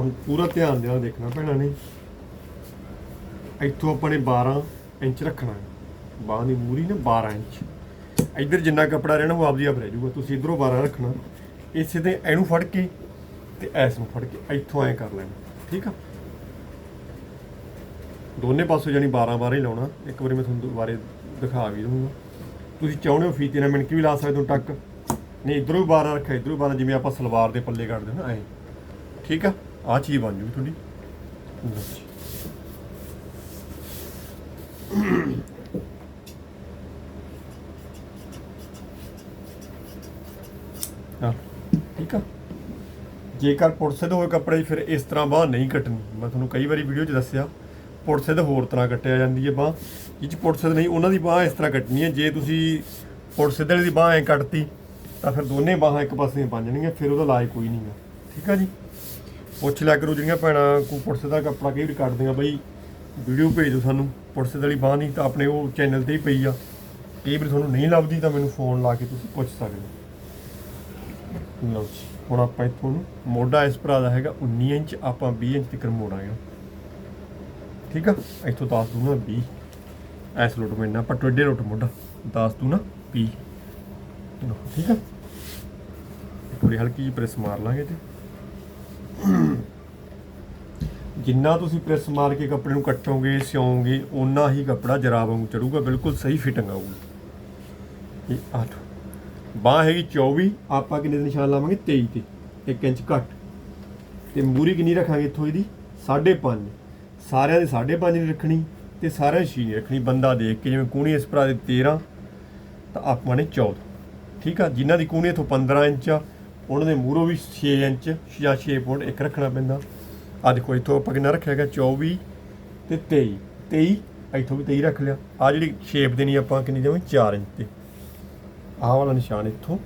ਹੁਣ ਪੂਰਾ ਧਿਆਨ ਦੇ ਨਾਲ ਦੇਖਣਾ ਪੈਣਾ ਨੇ। ਇੱਥੋਂ ਆਪਾਂ ਨੇ 12 ਇੰਚ ਰੱਖਣਾ ਹੈ। ਬਾਹਾਂ ਦੀ ਮੂਰੀ ਨਾ 12 ਇੰਚ। ਇੱਧਰ ਜਿੰਨਾ ਕੱਪੜਾ ਰਹਿਣਾ ਉਹ ਆਪਦੀ ਆਪ ਰਹਿ ਜਾਊਗਾ। ਤੁਸੀਂ ਇਧਰੋਂ 12 ਰੱਖਣਾ। ਇਸੇ ਤੇ ਇਹਨੂੰ ਫੜ ਕੇ ਤੇ ਐਸ ਨੂੰ ਫੜ ਕੇ ਇੱਥੋਂ ਐ ਕਰ ਲੈਣਾ। ਠੀਕ ਆ? ਦੋਨੇ ਪਾਸੋਂ ਜਾਨੀ 12 12 ਹੀ ਲਾਉਣਾ। ਇੱਕ ਵਾਰੀ ਮੈਂ ਤੁਹਾਨੂੰ ਦੁਬਾਰੇ ਦਿਖਾ ਵੀ ਦੂੰਗਾ ਤੁਸੀਂ ਚਾਹੁੰਦੇ ਹੋ ਫੀਤੇ ਨਾਲ ਮਿਣਕੀ ਵੀ ਲਾ ਸਕਦੇ ਹੋ ਟੱਕ। ਨਹੀਂ, ਇਧਰੋਂ ਵੀ 12 ਰੱਖਿਆ, ਇਧਰੋਂ ਵੀ 12 ਜਿਵੇਂ ਆਪਾਂ ਸਲਵਾਰ ਦੇ ਪੱਲੇ ਕੱਢਦੇ ਨਾ, ਐ। ਠੀਕ ਆ? ਆ ਚੀਜ਼ ਬਣ ਜੂਗੀ ਤੁਹਾਡੀ ਲਓ ਜੀ। ਹਾਂ ਠੀਕ ਆ ਜੇਕਰ ਪੁਰਸੇ ਦੇ ਹੋਏ ਕੱਪੜੇ 'ਚ ਫਿਰ ਇਸ ਤਰ੍ਹਾਂ ਬਾਹ ਨਹੀਂ ਕੱਟਣੀ। ਮੈਂ ਤੁਹਾਨੂੰ ਕਈ ਵਾਰੀ ਵੀਡੀਓ 'ਚ ਦੱਸਿਆ ਪੁਰਸੇ ਦੇ ਹੋਰ ਤਰ੍ਹਾਂ ਕੱਟਿਆ ਜਾਂਦੀ ਹੈ ਬਾਹ। ਜਿਹ 'ਚ ਪੁਰਸੇ ਦੇ ਨਹੀਂ, ਉਹਨਾਂ ਦੀ ਬਾਹ ਇਸ ਤਰ੍ਹਾਂ ਕੱਟਣੀ ਹੈ। ਜੇ ਤੁਸੀਂ ਪੁਰਸੇ ਦੇ ਦੀ ਬਾਹ ਐ ਕੱਟਤੀ, ਤਾਂ ਫਿਰ ਦੋਨੇ ਬਾਹਾਂ ਇੱਕ ਪਾਸੇ ਬਣ ਜਾਣਗੀਆਂ ਫਿਰ ਉਹਦਾ ਇਲਾਜ ਕੋਈ ਨਹੀਂ ਹੈ। ਠੀਕ ਆ ਜੀ? ਪੁੱਛ ਲਿਆ ਕਰੋ ਜਿਹੜੀਆਂ ਭੈਣਾਂ ਕੋ ਪੁਰਸੇ ਦਾ ਕੱਪੜਾ ਕਈ ਵਾਰੀ ਕੱਟਦੀਆਂ ਬਈ। ਵੀਡੀਓ ਭੇਜ ਦਿਓ ਸਾਨੂੰ ਪੁਰਸੇ ਵਾਲੀ ਬਾਹ ਦੀ ਤਾਂ ਆਪਣੇ ਉਹ ਚੈਨਲ ਤੇ ਹੀ ਪਈ ਆ। ਕਈ ਵਾਰੀ ਤੁਹਾਨੂੰ ਨਹੀਂ ਲੱਭਦੀ ਤਾਂ ਮੈਨੂੰ ਫੋਨ ਲਾ ਕੇ ਤੁਸੀਂ ਪੁੱਛ ਸਕਦੇ ਹੋ। ਲਓ ਜੀ, ਹੁਣ ਆਪਾਂ ਇੱਥੋਂ ਨੂੰ ਮੋਢਾ ਇਸ ਭਰਾ ਦਾ ਹੈਗਾ 19 ਇੰਚ, ਆਪਾਂ 20 ਇੰਚ ਤੱਕ ਮੋੜਾਂਗੇ ਠੀਕ ਆ? ਇੱਥੋਂ ਦੱਸ ਦੂੰਗਾ 20 ਐਸ ਲੋਟ ਨਾ ਆਪਾਂ ਟੇਢੇ ਲੋਟ ਮੋਢਾ। ਦੱਸ ਦੂੰ ਨਾ 20 ਠੀਕ ਆ? ਇੱਕ ਵਾਰੀ ਹਲਕੀ ਜਿਹੀ ਪ੍ਰੈਸ ਮਾਰ ਲਾਂਗੇ ਤੇ। ਜਿੰਨਾ ਤੁਸੀਂ ਪ੍ਰੈਸ ਮਾਰ ਕੇ ਕੱਪੜੇ ਨੂੰ ਕੱਟੋਗੇ ਸਿਓਂਗੇ ਓਨਾ ਹੀ ਕੱਪੜਾ ਜਰਾਬ ਵਾਂਗੂ ਚੜੂਗਾ, ਬਿਲਕੁਲ ਸਹੀ ਫਿਟਿੰਗ ਆਊਗੀ। ਇਹ ਆਹ ਲਓ। ਬਾਂਹ ਹੈਗੀ 24 ਆਪਾਂ ਕਿੰਨੇ ਦੇ ਨਿਸ਼ਾਨ ਲਾਵਾਂਗੇ? 23 ਤੇ 1 ਇੰਚ ਘੱਟ। ਤੇ ਮੂਰੀ ਕਿੰਨੀ ਰੱਖਾਂਗੇ ਇੱਥੋਂ ਇਹਦੀ? 5.5 ਸਾਰਿਆਂ ਦੇ 5.5 ਨਹੀਂ ਰੱਖਣੀ ਤੇ ਸਾਰਿਆਂ ਦੀ 6 ਨਹੀਂ ਰੱਖਣੀ। ਬੰਦਾ ਦੇਖ ਕੇ ਜਿਵੇਂ ਕੂਣੀ ਇਸ ਭਰਾ ਦੇ 13 ਤਾਂ ਆਪਾਂ ਨੇ 14 ਠੀਕ ਆ? ਜਿਨ੍ਹਾਂ ਦੀ ਕੂਣੀ ਇਥੋਂ 15 ਇੰਚ ਆ ਉਹਨਾਂ ਦੇ ਮੂਹਰੋਂ ਵੀ 6 ਇੰਚ ਜਾਂ 6 ਪੁਆਇੰਟ ਇੱਕ ਰੱਖਣਾ ਪੈਂਦਾ। ਆ ਦੇਖੋ ਇਥੋਂ ਆਪਾਂ ਕਿੰਨਾ ਰੱਖਿਆ ਗਿਆ 24 ਤੇ 23 23 ਇਥੋਂ ਵੀ 23 ਰੱਖ ਲਿਆ। ਆ ਜਿਹੜੀ ਸ਼ੇਪ ਦੇਣੀ ਆਪਾਂ ਕਿੰਨੀ ਦੇਵਾਂ 4 ਇੰਚ ਤੇ ਆਹ ਵਾਲਾ ਨਿਸ਼ਾਨ ਇੱਥੋਂ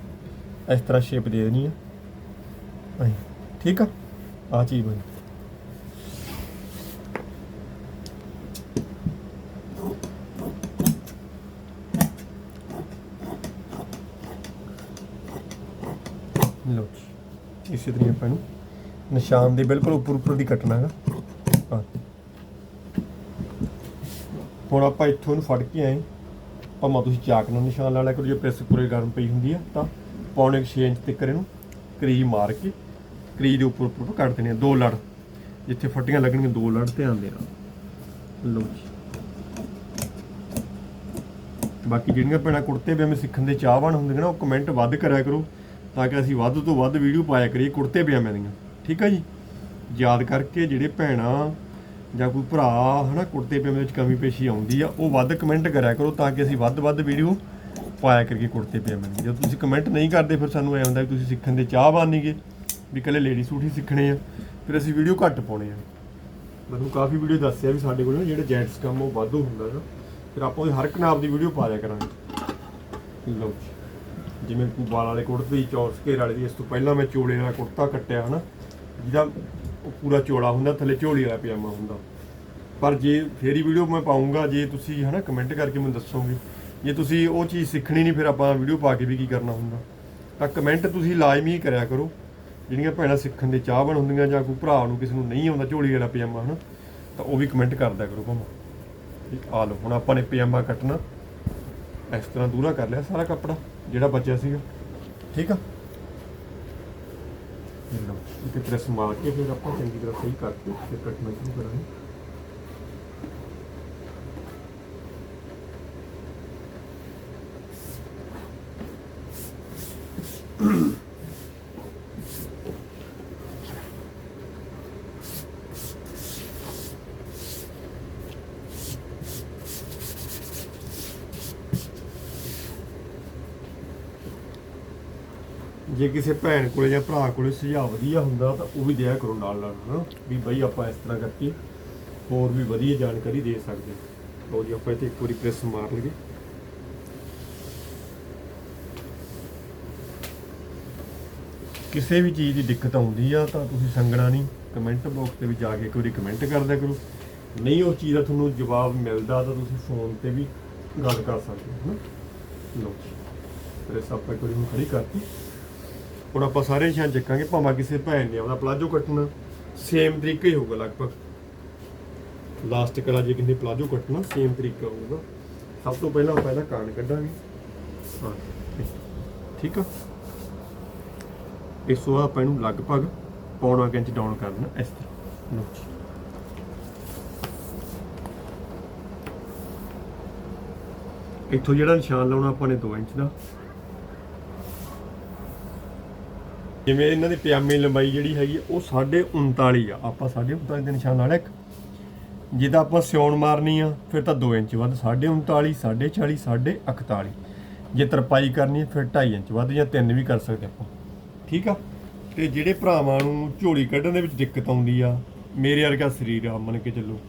ਇਸ ਤਰ੍ਹਾਂ ਸ਼ੇਪ ਦੇ ਦੇਣੀ ਆ। ਠੀਕ ਆ? ਆ ਚੀਜ਼ ਬਣੀ। ਲਓ ਜੀ, ਇਸੇ ਤਰ੍ਹਾਂ ਆਪਾਂ ਨੂੰ ਨਿਸ਼ਾਨ ਦੇ ਬਿਲਕੁਲ ਉੱਪਰ ਉੱਪਰ ਦੀ ਕੱਟਣਾ ਹੈਗਾ। ਆਹ। ਹੁਣ ਆਪਾਂ ਇੱਥੋਂ ਨੂੰ ਫੜ ਕੇ ਆਏ। ਭਾਵੇਂ ਤੁਸੀਂ ਚਾਕ ਨਾਲ ਨਿਸ਼ਾਨ ਲਾ ਲਿਆ ਕਰੋ, ਜੇ ਪ੍ਰੈਸ ਪੂਰੇ ਗਰਮ ਪਈ ਹੁੰਦੀ ਆ, ਤਾਂ ਪੌਣੇ 6 ਇੰਚ ਤੱਕ ਇਹਨੂੰ ਕਰੀਜ ਮਾਰ ਕੇ ਕਰੀਜ ਦੇ ਉੱਪਰ ਉੱਪਰ ਕੱਟ ਦੇਣੇ ਆ, ਦੋ ਲੜ। ਜਿੱਥੇ ਫੱਟੀਆਂ ਲੱਗਣਗੀਆਂ, ਦੋ ਲੜ ਧਿਆਨ ਦੇਣਾ। ਲਓ ਜੀ। ਬਾਕੀ ਜਿਹੜੀਆਂ ਭੈਣਾਂ ਕੁੜਤੇ ਪਜਾਮੇ ਸਿੱਖਣ ਦੇ ਚਾਹਵਾਨ ਹੁੰਦੀਆਂ ਨਾ, ਉਹ ਕਮੈਂਟ ਵੱਧ ਕਰਿਆ ਕਰੋ। ਤਾਂ ਕਿ ਅਸੀਂ ਵੱਧ ਤੋਂ ਵੱਧ ਵੀਡੀਓ ਪਾਇਆ ਕਰੀਏ, ਕੁੜਤੇ ਪਜਾਮਿਆਂ ਦੀਆਂ। ਠੀਕ ਆ ਜੀ? ਯਾਦ ਕਰਕੇ ਜਿਹੜੇ ਭੈਣਾਂ ਜਾਂ ਕੋਈ ਭਰਾ, ਹਨਾ, ਕੁੜਤੇ ਪਜਾਮੇ ਵਿੱਚ ਕਮੀ ਪੇਸ਼ੀ ਆਉਂਦੀ ਆ, ਉਹ ਵੱਧ ਕਮੈਂਟ ਕਰਿਆ ਕਰੋ ਤਾਂ ਕਿ ਅਸੀਂ ਵੱਧ ਵੱਧ ਵੀਡੀਓ ਪਾਇਆ ਕਰੀਏ ਕੁੜਤੇ ਪਜਾਮੇ ਨੂੰ ਜਦੋਂ ਤੁਸੀਂ ਕਮੈਂਟ ਨਹੀਂ ਕਰਦੇ, ਫਿਰ ਸਾਨੂੰ ਐ ਹੁੰਦਾ ਵੀ ਤੁਸੀਂ ਸਿੱਖਣ ਦੇ ਚਾਹਵਾਨ ਨਹੀਂਗੇ ਵੀ ਕੱਲੇ ਲੇਡੀ ਸੂਟ ਹੀ ਸਿੱਖਣੇ ਆ, ਫਿਰ ਅਸੀਂ ਵੀਡੀਓ ਘੱਟ ਪਾਉਣੇ ਆ। ਮੈਨੂੰ ਕਾਫੀ ਵੀਡੀਓ ਦੱਸਿਆ ਵੀ ਸਾਡੇ ਕੋਲ ਨਾ ਜਿਹੜੇ ਜੈਂਟਸ ਕੰਮ ਉਹ ਵਾਧੂ ਹੁੰਦਾ ਨਾ, ਫਿਰ ਆਪਾਂ ਉਹਦੇ ਹਰ ਇੱਕ ਨਾਪ ਦੀ ਵੀਡੀਓ ਪਾ ਦਿਆ ਕਰਾਂਗੇ। ਲਓ ਜੀ। ਜਿਵੇਂ ਵਾਲ ਵਾਲੇ ਕੁੜਤੇ ਦੀ ਚੌਰਸ ਘੇਰ ਵਾਲੇ ਦੀ, ਇਸ ਤੋਂ ਪਹਿਲਾਂ ਮੈਂ ਚੋਲੇ ਵਾਲਾ ਕੁੜਤਾ ਕੱਟਿਆ, ਹਨਾ? ਜਿਹਦਾ ਉਹ ਪੂਰਾ ਚੋਲਾ ਹੁੰਦਾ, ਥੱਲੇ ਝੋਲੀ ਵਾਲਾ ਪਜਾਮਾ ਹੁੰਦਾ। ਪਰ ਜੇ ਫੇਰ ਹੀ ਵੀਡੀਓ ਮੈਂ ਪਾਉਂਗਾ ਜੇ ਤੁਸੀਂ, ਹਨਾ ਕਮੈਂਟ ਕਰਕੇ ਮੈਨੂੰ ਦੱਸੋਗੇ। ਜੇ ਤੁਸੀਂ ਉਹ ਚੀਜ਼ ਸਿੱਖਣੀ ਨਹੀਂ, ਫਿਰ ਆਪਾਂ ਵੀਡੀਓ ਪਾ ਕੇ ਵੀ ਕੀ ਕਰਨਾ ਹੁੰਦਾ? ਤਾਂ ਕਮੈਂਟ ਤੁਸੀਂ ਲਾਜ਼ਮੀ ਹੀ ਕਰਿਆ ਕਰੋ। ਜਿਹੜੀਆਂ ਭੈਣਾਂ ਸਿੱਖਣ ਦੇ ਚਾਹਵਾਨ ਹੁੰਦੀਆਂ ਜਾਂ ਕੋਈ ਭਰਾ ਨੂੰ ਕਿਸੇ ਨੂੰ ਨਹੀਂ ਆਉਂਦਾ ਝੋਲੀ ਵਾਲਾ ਪਜਾਮਾ, ਹਨਾ, ਤਾਂ ਉਹ ਵੀ ਕਮੈਂਟ ਕਰਦਾ ਕਰੋ ਭਾਵੇਂ। ਆ ਲਓ, ਹੁਣ ਆਪਾਂ ਨੇ ਪਜਾਮਾ ਕੱਟਣਾ। ਇਸ ਤਰ੍ਹਾਂ ਦੂਰਾ ਕਰ ਲਿਆ ਸਾਰਾ ਕੱਪੜਾ। ਜਿਹੜਾ ਬਚਿਆ ਸੀਗਾ। ਠੀਕ ਆ। ਇਹ ਲਓ ਇਤੇ ਪ੍ਰੈਸ ਮਾਰ ਕੇ ਫਿਰ ਆਪਾਂ ਚੰਗੀ ਤਰ੍ਹਾਂ ਸਹੀ ਕਰਕੇ ਫਿਰ ਕੱਟਣਾ ਸ਼ੁਰੂ ਕਰਾਂਗੇ। ਜੇ ਕਿਸੇ ਭੈਣ ਕੋਲੇ ਜਾਂ ਭਰਾ ਕੋਲੇ ਸੁਝਾਅ ਵਧੀਆ ਹੁੰਦਾ ਤਾਂ ਉਹ ਵੀ ਦਿਆ ਕਰੋ ਨਾਲ ਨਾਲ, ਹਨਾ? ਵੀ ਬਈ ਆਪਾਂ ਇਸ ਤਰ੍ਹਾਂ ਕਰਕੇ ਹੋਰ ਵੀ ਵਧੀਆ ਜਾਣਕਾਰੀ ਦੇ ਸਕਦੇ ਲੋ ਜੀ, ਆਪਾਂ ਇੱਥੇ ਇੱਕ ਵਾਰੀ ਪ੍ਰੈਸ ਮਾਰ ਲਈਏ। ਕਿਸੇ ਵੀ ਚੀਜ਼ ਦੀ ਦਿੱਕਤ ਆਉਂਦੀ ਆ ਤਾਂ ਤੁਸੀਂ ਸੰਗਣਾ ਨਹੀਂ ਕਮੈਂਟ ਬਾਕਸ ਤੇ ਵੀ ਜਾ ਕੇ ਇੱਕ ਵਾਰੀ ਕਮੈਂਟ ਕਰ ਕਰੋ। ਨਹੀਂ ਉਹ ਚੀਜ਼ ਦਾ ਤੁਹਾਨੂੰ ਜਵਾਬ ਮਿਲਦਾ ਤਾਂ ਤੁਸੀਂ ਫੋਨ ਤੇ ਵੀ ਗੱਲ ਕਰ ਸਕਦੇ ਹੋ, ਹਨਾ? ਲਓ ਜੀ ਪ੍ਰੈਸ ਆਪਾਂ ਇੱਕ ਵਾਰੀ ਨੂੰ ਖੜੀ ਕਰਤੀ। ਹੁਣ ਆਪਾਂ ਸਾਰੇ ਨਿਸ਼ਾਨ ਚੱਕਾਂਗੇ, ਭਾਵੇਂ ਕਿਸੇ ਭੈਣ ਨੇ ਆਪਣਾ ਪਲਾਜੋ ਕੱਟਣਾ। ਸੇਮ ਤਰੀਕਾ ਹੀ ਹੋਊਗਾ ਲਗਭਗ। ਲਾਸਟ ਕਲਾ ਜੇ ਕਿੰਨੇ ਪਲਾਜੋ ਕੱਟਣਾ ਸੇਮ ਤਰੀਕਾ ਹੋਊਗਾ। ਸਭ ਤੋਂ ਪਹਿਲਾਂ ਆਪਾਂ ਇਹਦਾ ਕਾਣ ਕੱਢਾਂਗੇ। ਹਾਂ, ਠੀਕ। ਆ? ਇਸ ਤੋਂ ਬਾਅਦ ਆਪਾਂ ਇਹਨੂੰ ਲਗਭਗ ਪੌਣਾ ਕੁ ਇੰਚ ਡਾਊਨ ਕਰਨਾ, ਇਸ ਤਰ੍ਹਾਂ। ਲਓ ਇੱਥੋਂ ਜਿਹੜਾ ਨਿਸ਼ਾਨ ਲਾਉਣਾ ਆਪਾਂ ਨੇ 2 ਇੰਚ ਦਾ। ਜਿਵੇਂ ਇਹਨਾਂ ਦੀ ਪਜਾਮੇ ਦੀ ਲੰਬਾਈ ਜਿਹੜੀ ਹੈਗੀ ਆ, ਉਹ 39.5 ਆ। ਆਪਾਂ 39.5 ਦੇ ਨਿਸ਼ਾਨ ਨਾਲ ਇੱਕ। ਜਿਹਦਾ ਆਪਾਂ ਸਿਉਣ ਮਾਰਨੀ ਆ ਫਿਰ ਤਾਂ 2 ਇੰਚ ਵੱਧ 39.5 40.5 41 ਜੇ ਤਰਪਾਈ ਕਰਨੀ ਹੈ ਫਿਰ 2.5 ਇੰਚ ਵੱਧ ਜਾਂ 3 ਵੀ ਕਰ ਸਕਦੇ ਆਪਾਂ। ਠੀਕ ਆ? ਤੇ ਜਿਹੜੇ ਭਰਾਵਾਂ ਨੂੰ ਝੋਲੀ ਕੱਢਣ ਦੇ ਵਿੱਚ ਦਿੱਕਤ ਆਉਂਦੀ ਆ ਮੇਰੇ ਵਰਗਾ ਸਰੀਰ ਆ ਮੰਨ ਕੇ ਚੱਲੋ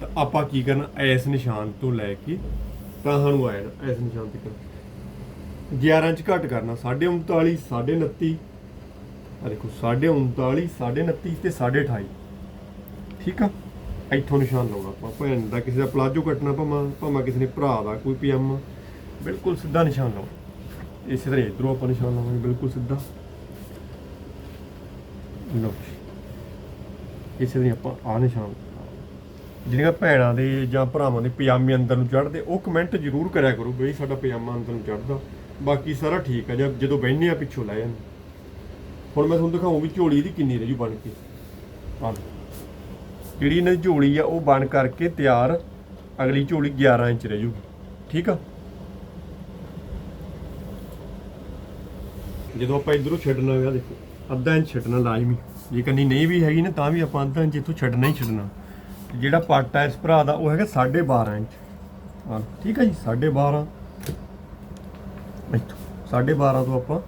ਤਾਂ ਆਪਾਂ ਕੀ ਕਰਨਾ ਐਸ ਨਿਸ਼ਾਨ ਤੋਂ ਲੈ ਕੇ ਤਾਂ ਸਾਨੂੰ ਆਇਆ ਨਾ ਐਸ ਨਿਸ਼ਾਨ ਤੱਕ। 11 ਇੰਚ ਘੱਟ ਕਰਨਾ 39.5 29 ਆ ਦੇਖੋ 39.5 29 ਤੇ 28.5 ਠੀਕ ਆ? ਇੱਥੋਂ ਨਿਸ਼ਾਨ ਲਾਉਣਾ ਆਪਾਂ। ਭੈਣ ਦਾ ਕਿਸੇ ਦਾ ਪਲਾਜੋ ਕੱਟਣਾ ਭਾਵੇਂ ਭਾਵੇਂ ਕਿਸੇ ਨੇ ਭਰਾ ਦਾ ਕੋਈ ਪਜਾਮਾ ਬਿਲਕੁਲ ਸਿੱਧਾ ਨਿਸ਼ਾਨ ਲਾਉਣਾ ਇਸੇ ਤਰ੍ਹਾਂ ਇਧਰੋਂ ਆਪਾਂ ਨਿਸ਼ਾਨ ਲਾਵਾਂਗੇ, ਬਿਲਕੁਲ ਸਿੱਧਾ। ਲਓ ਇਸੇ ਤਰ੍ਹਾਂ ਆਪਾਂ ਆ ਨਿਸ਼ਾਨ ਜਿਹੜੀਆਂ ਭੈਣਾਂ ਦੇ ਜਾਂ ਭਰਾਵਾਂ ਦੇ ਪਜਾਮੇ ਅੰਦਰ ਨੂੰ ਚੜ੍ਹਦੇ, ਉਹ ਕਮੈਂਟ ਜ਼ਰੂਰ ਕਰਿਆ ਕਰੋ ਬਈ ਸਾਡਾ ਪਜਾਮਾ ਅੰਦਰ ਨੂੰ ਚੜ੍ਹਦਾ। ਬਾਕੀ ਸਾਰਾ ਠੀਕ ਆ ਜਾਂ ਜਦੋਂ ਬਹਿੰਦੇ ਆ, ਪਿੱਛੋਂ ਲੈ ਜਾਂਦੇ। ਹੁਣ ਮੈਂ ਤੁਹਾਨੂੰ ਦਿਖਾਉਂ ਵੀ ਝੋਲੀ ਦੀ ਕਿੰਨੀ ਰਹਿ ਜੂ ਬਣ ਕੇ। ਹਾਂ ਜਿਹੜੀ ਇਹਨਾਂ ਦੀ ਝੋਲੀ ਆ, ਉਹ ਬਣ ਕਰਕੇ ਤਿਆਰ ਅਗਲੀ ਝੋਲੀ 11 ਇੰਚ ਰਹਿ ਜੂਗੀ। ਠੀਕ ਆ? ਜਦੋਂ ਆਪਾਂ ਇਧਰੋਂ ਛੱਡਣਾ ਹੋਇਆ, ਦੇਖੋ, ਅੱਧਾ ਇੰਚ ਛੱਡਣਾ ਲਾਜ਼ਮੀ। ਜੇ ਕੰਨੀ ਨਹੀਂ ਵੀ ਹੈਗੀ ਨਾ, ਤਾਂ ਵੀ ਆਪਾਂ ਅੱਧਾ ਇੰਚ ਇੱਥੋਂ ਛੱਡਣਾ ਹੀ ਛੱਡਣਾ। ਤੇ ਜਿਹੜਾ ਪਾਟਾ ਇਸ ਭਰਾ ਦਾ, ਉਹ ਹੈਗਾ 12.5 ਇੰਚ। ਹਾਂ ਠੀਕ ਹੈ ਜੀ 12.5 ਇੱਥੋਂ 12.5 ਤੋਂ ਆਪਾਂ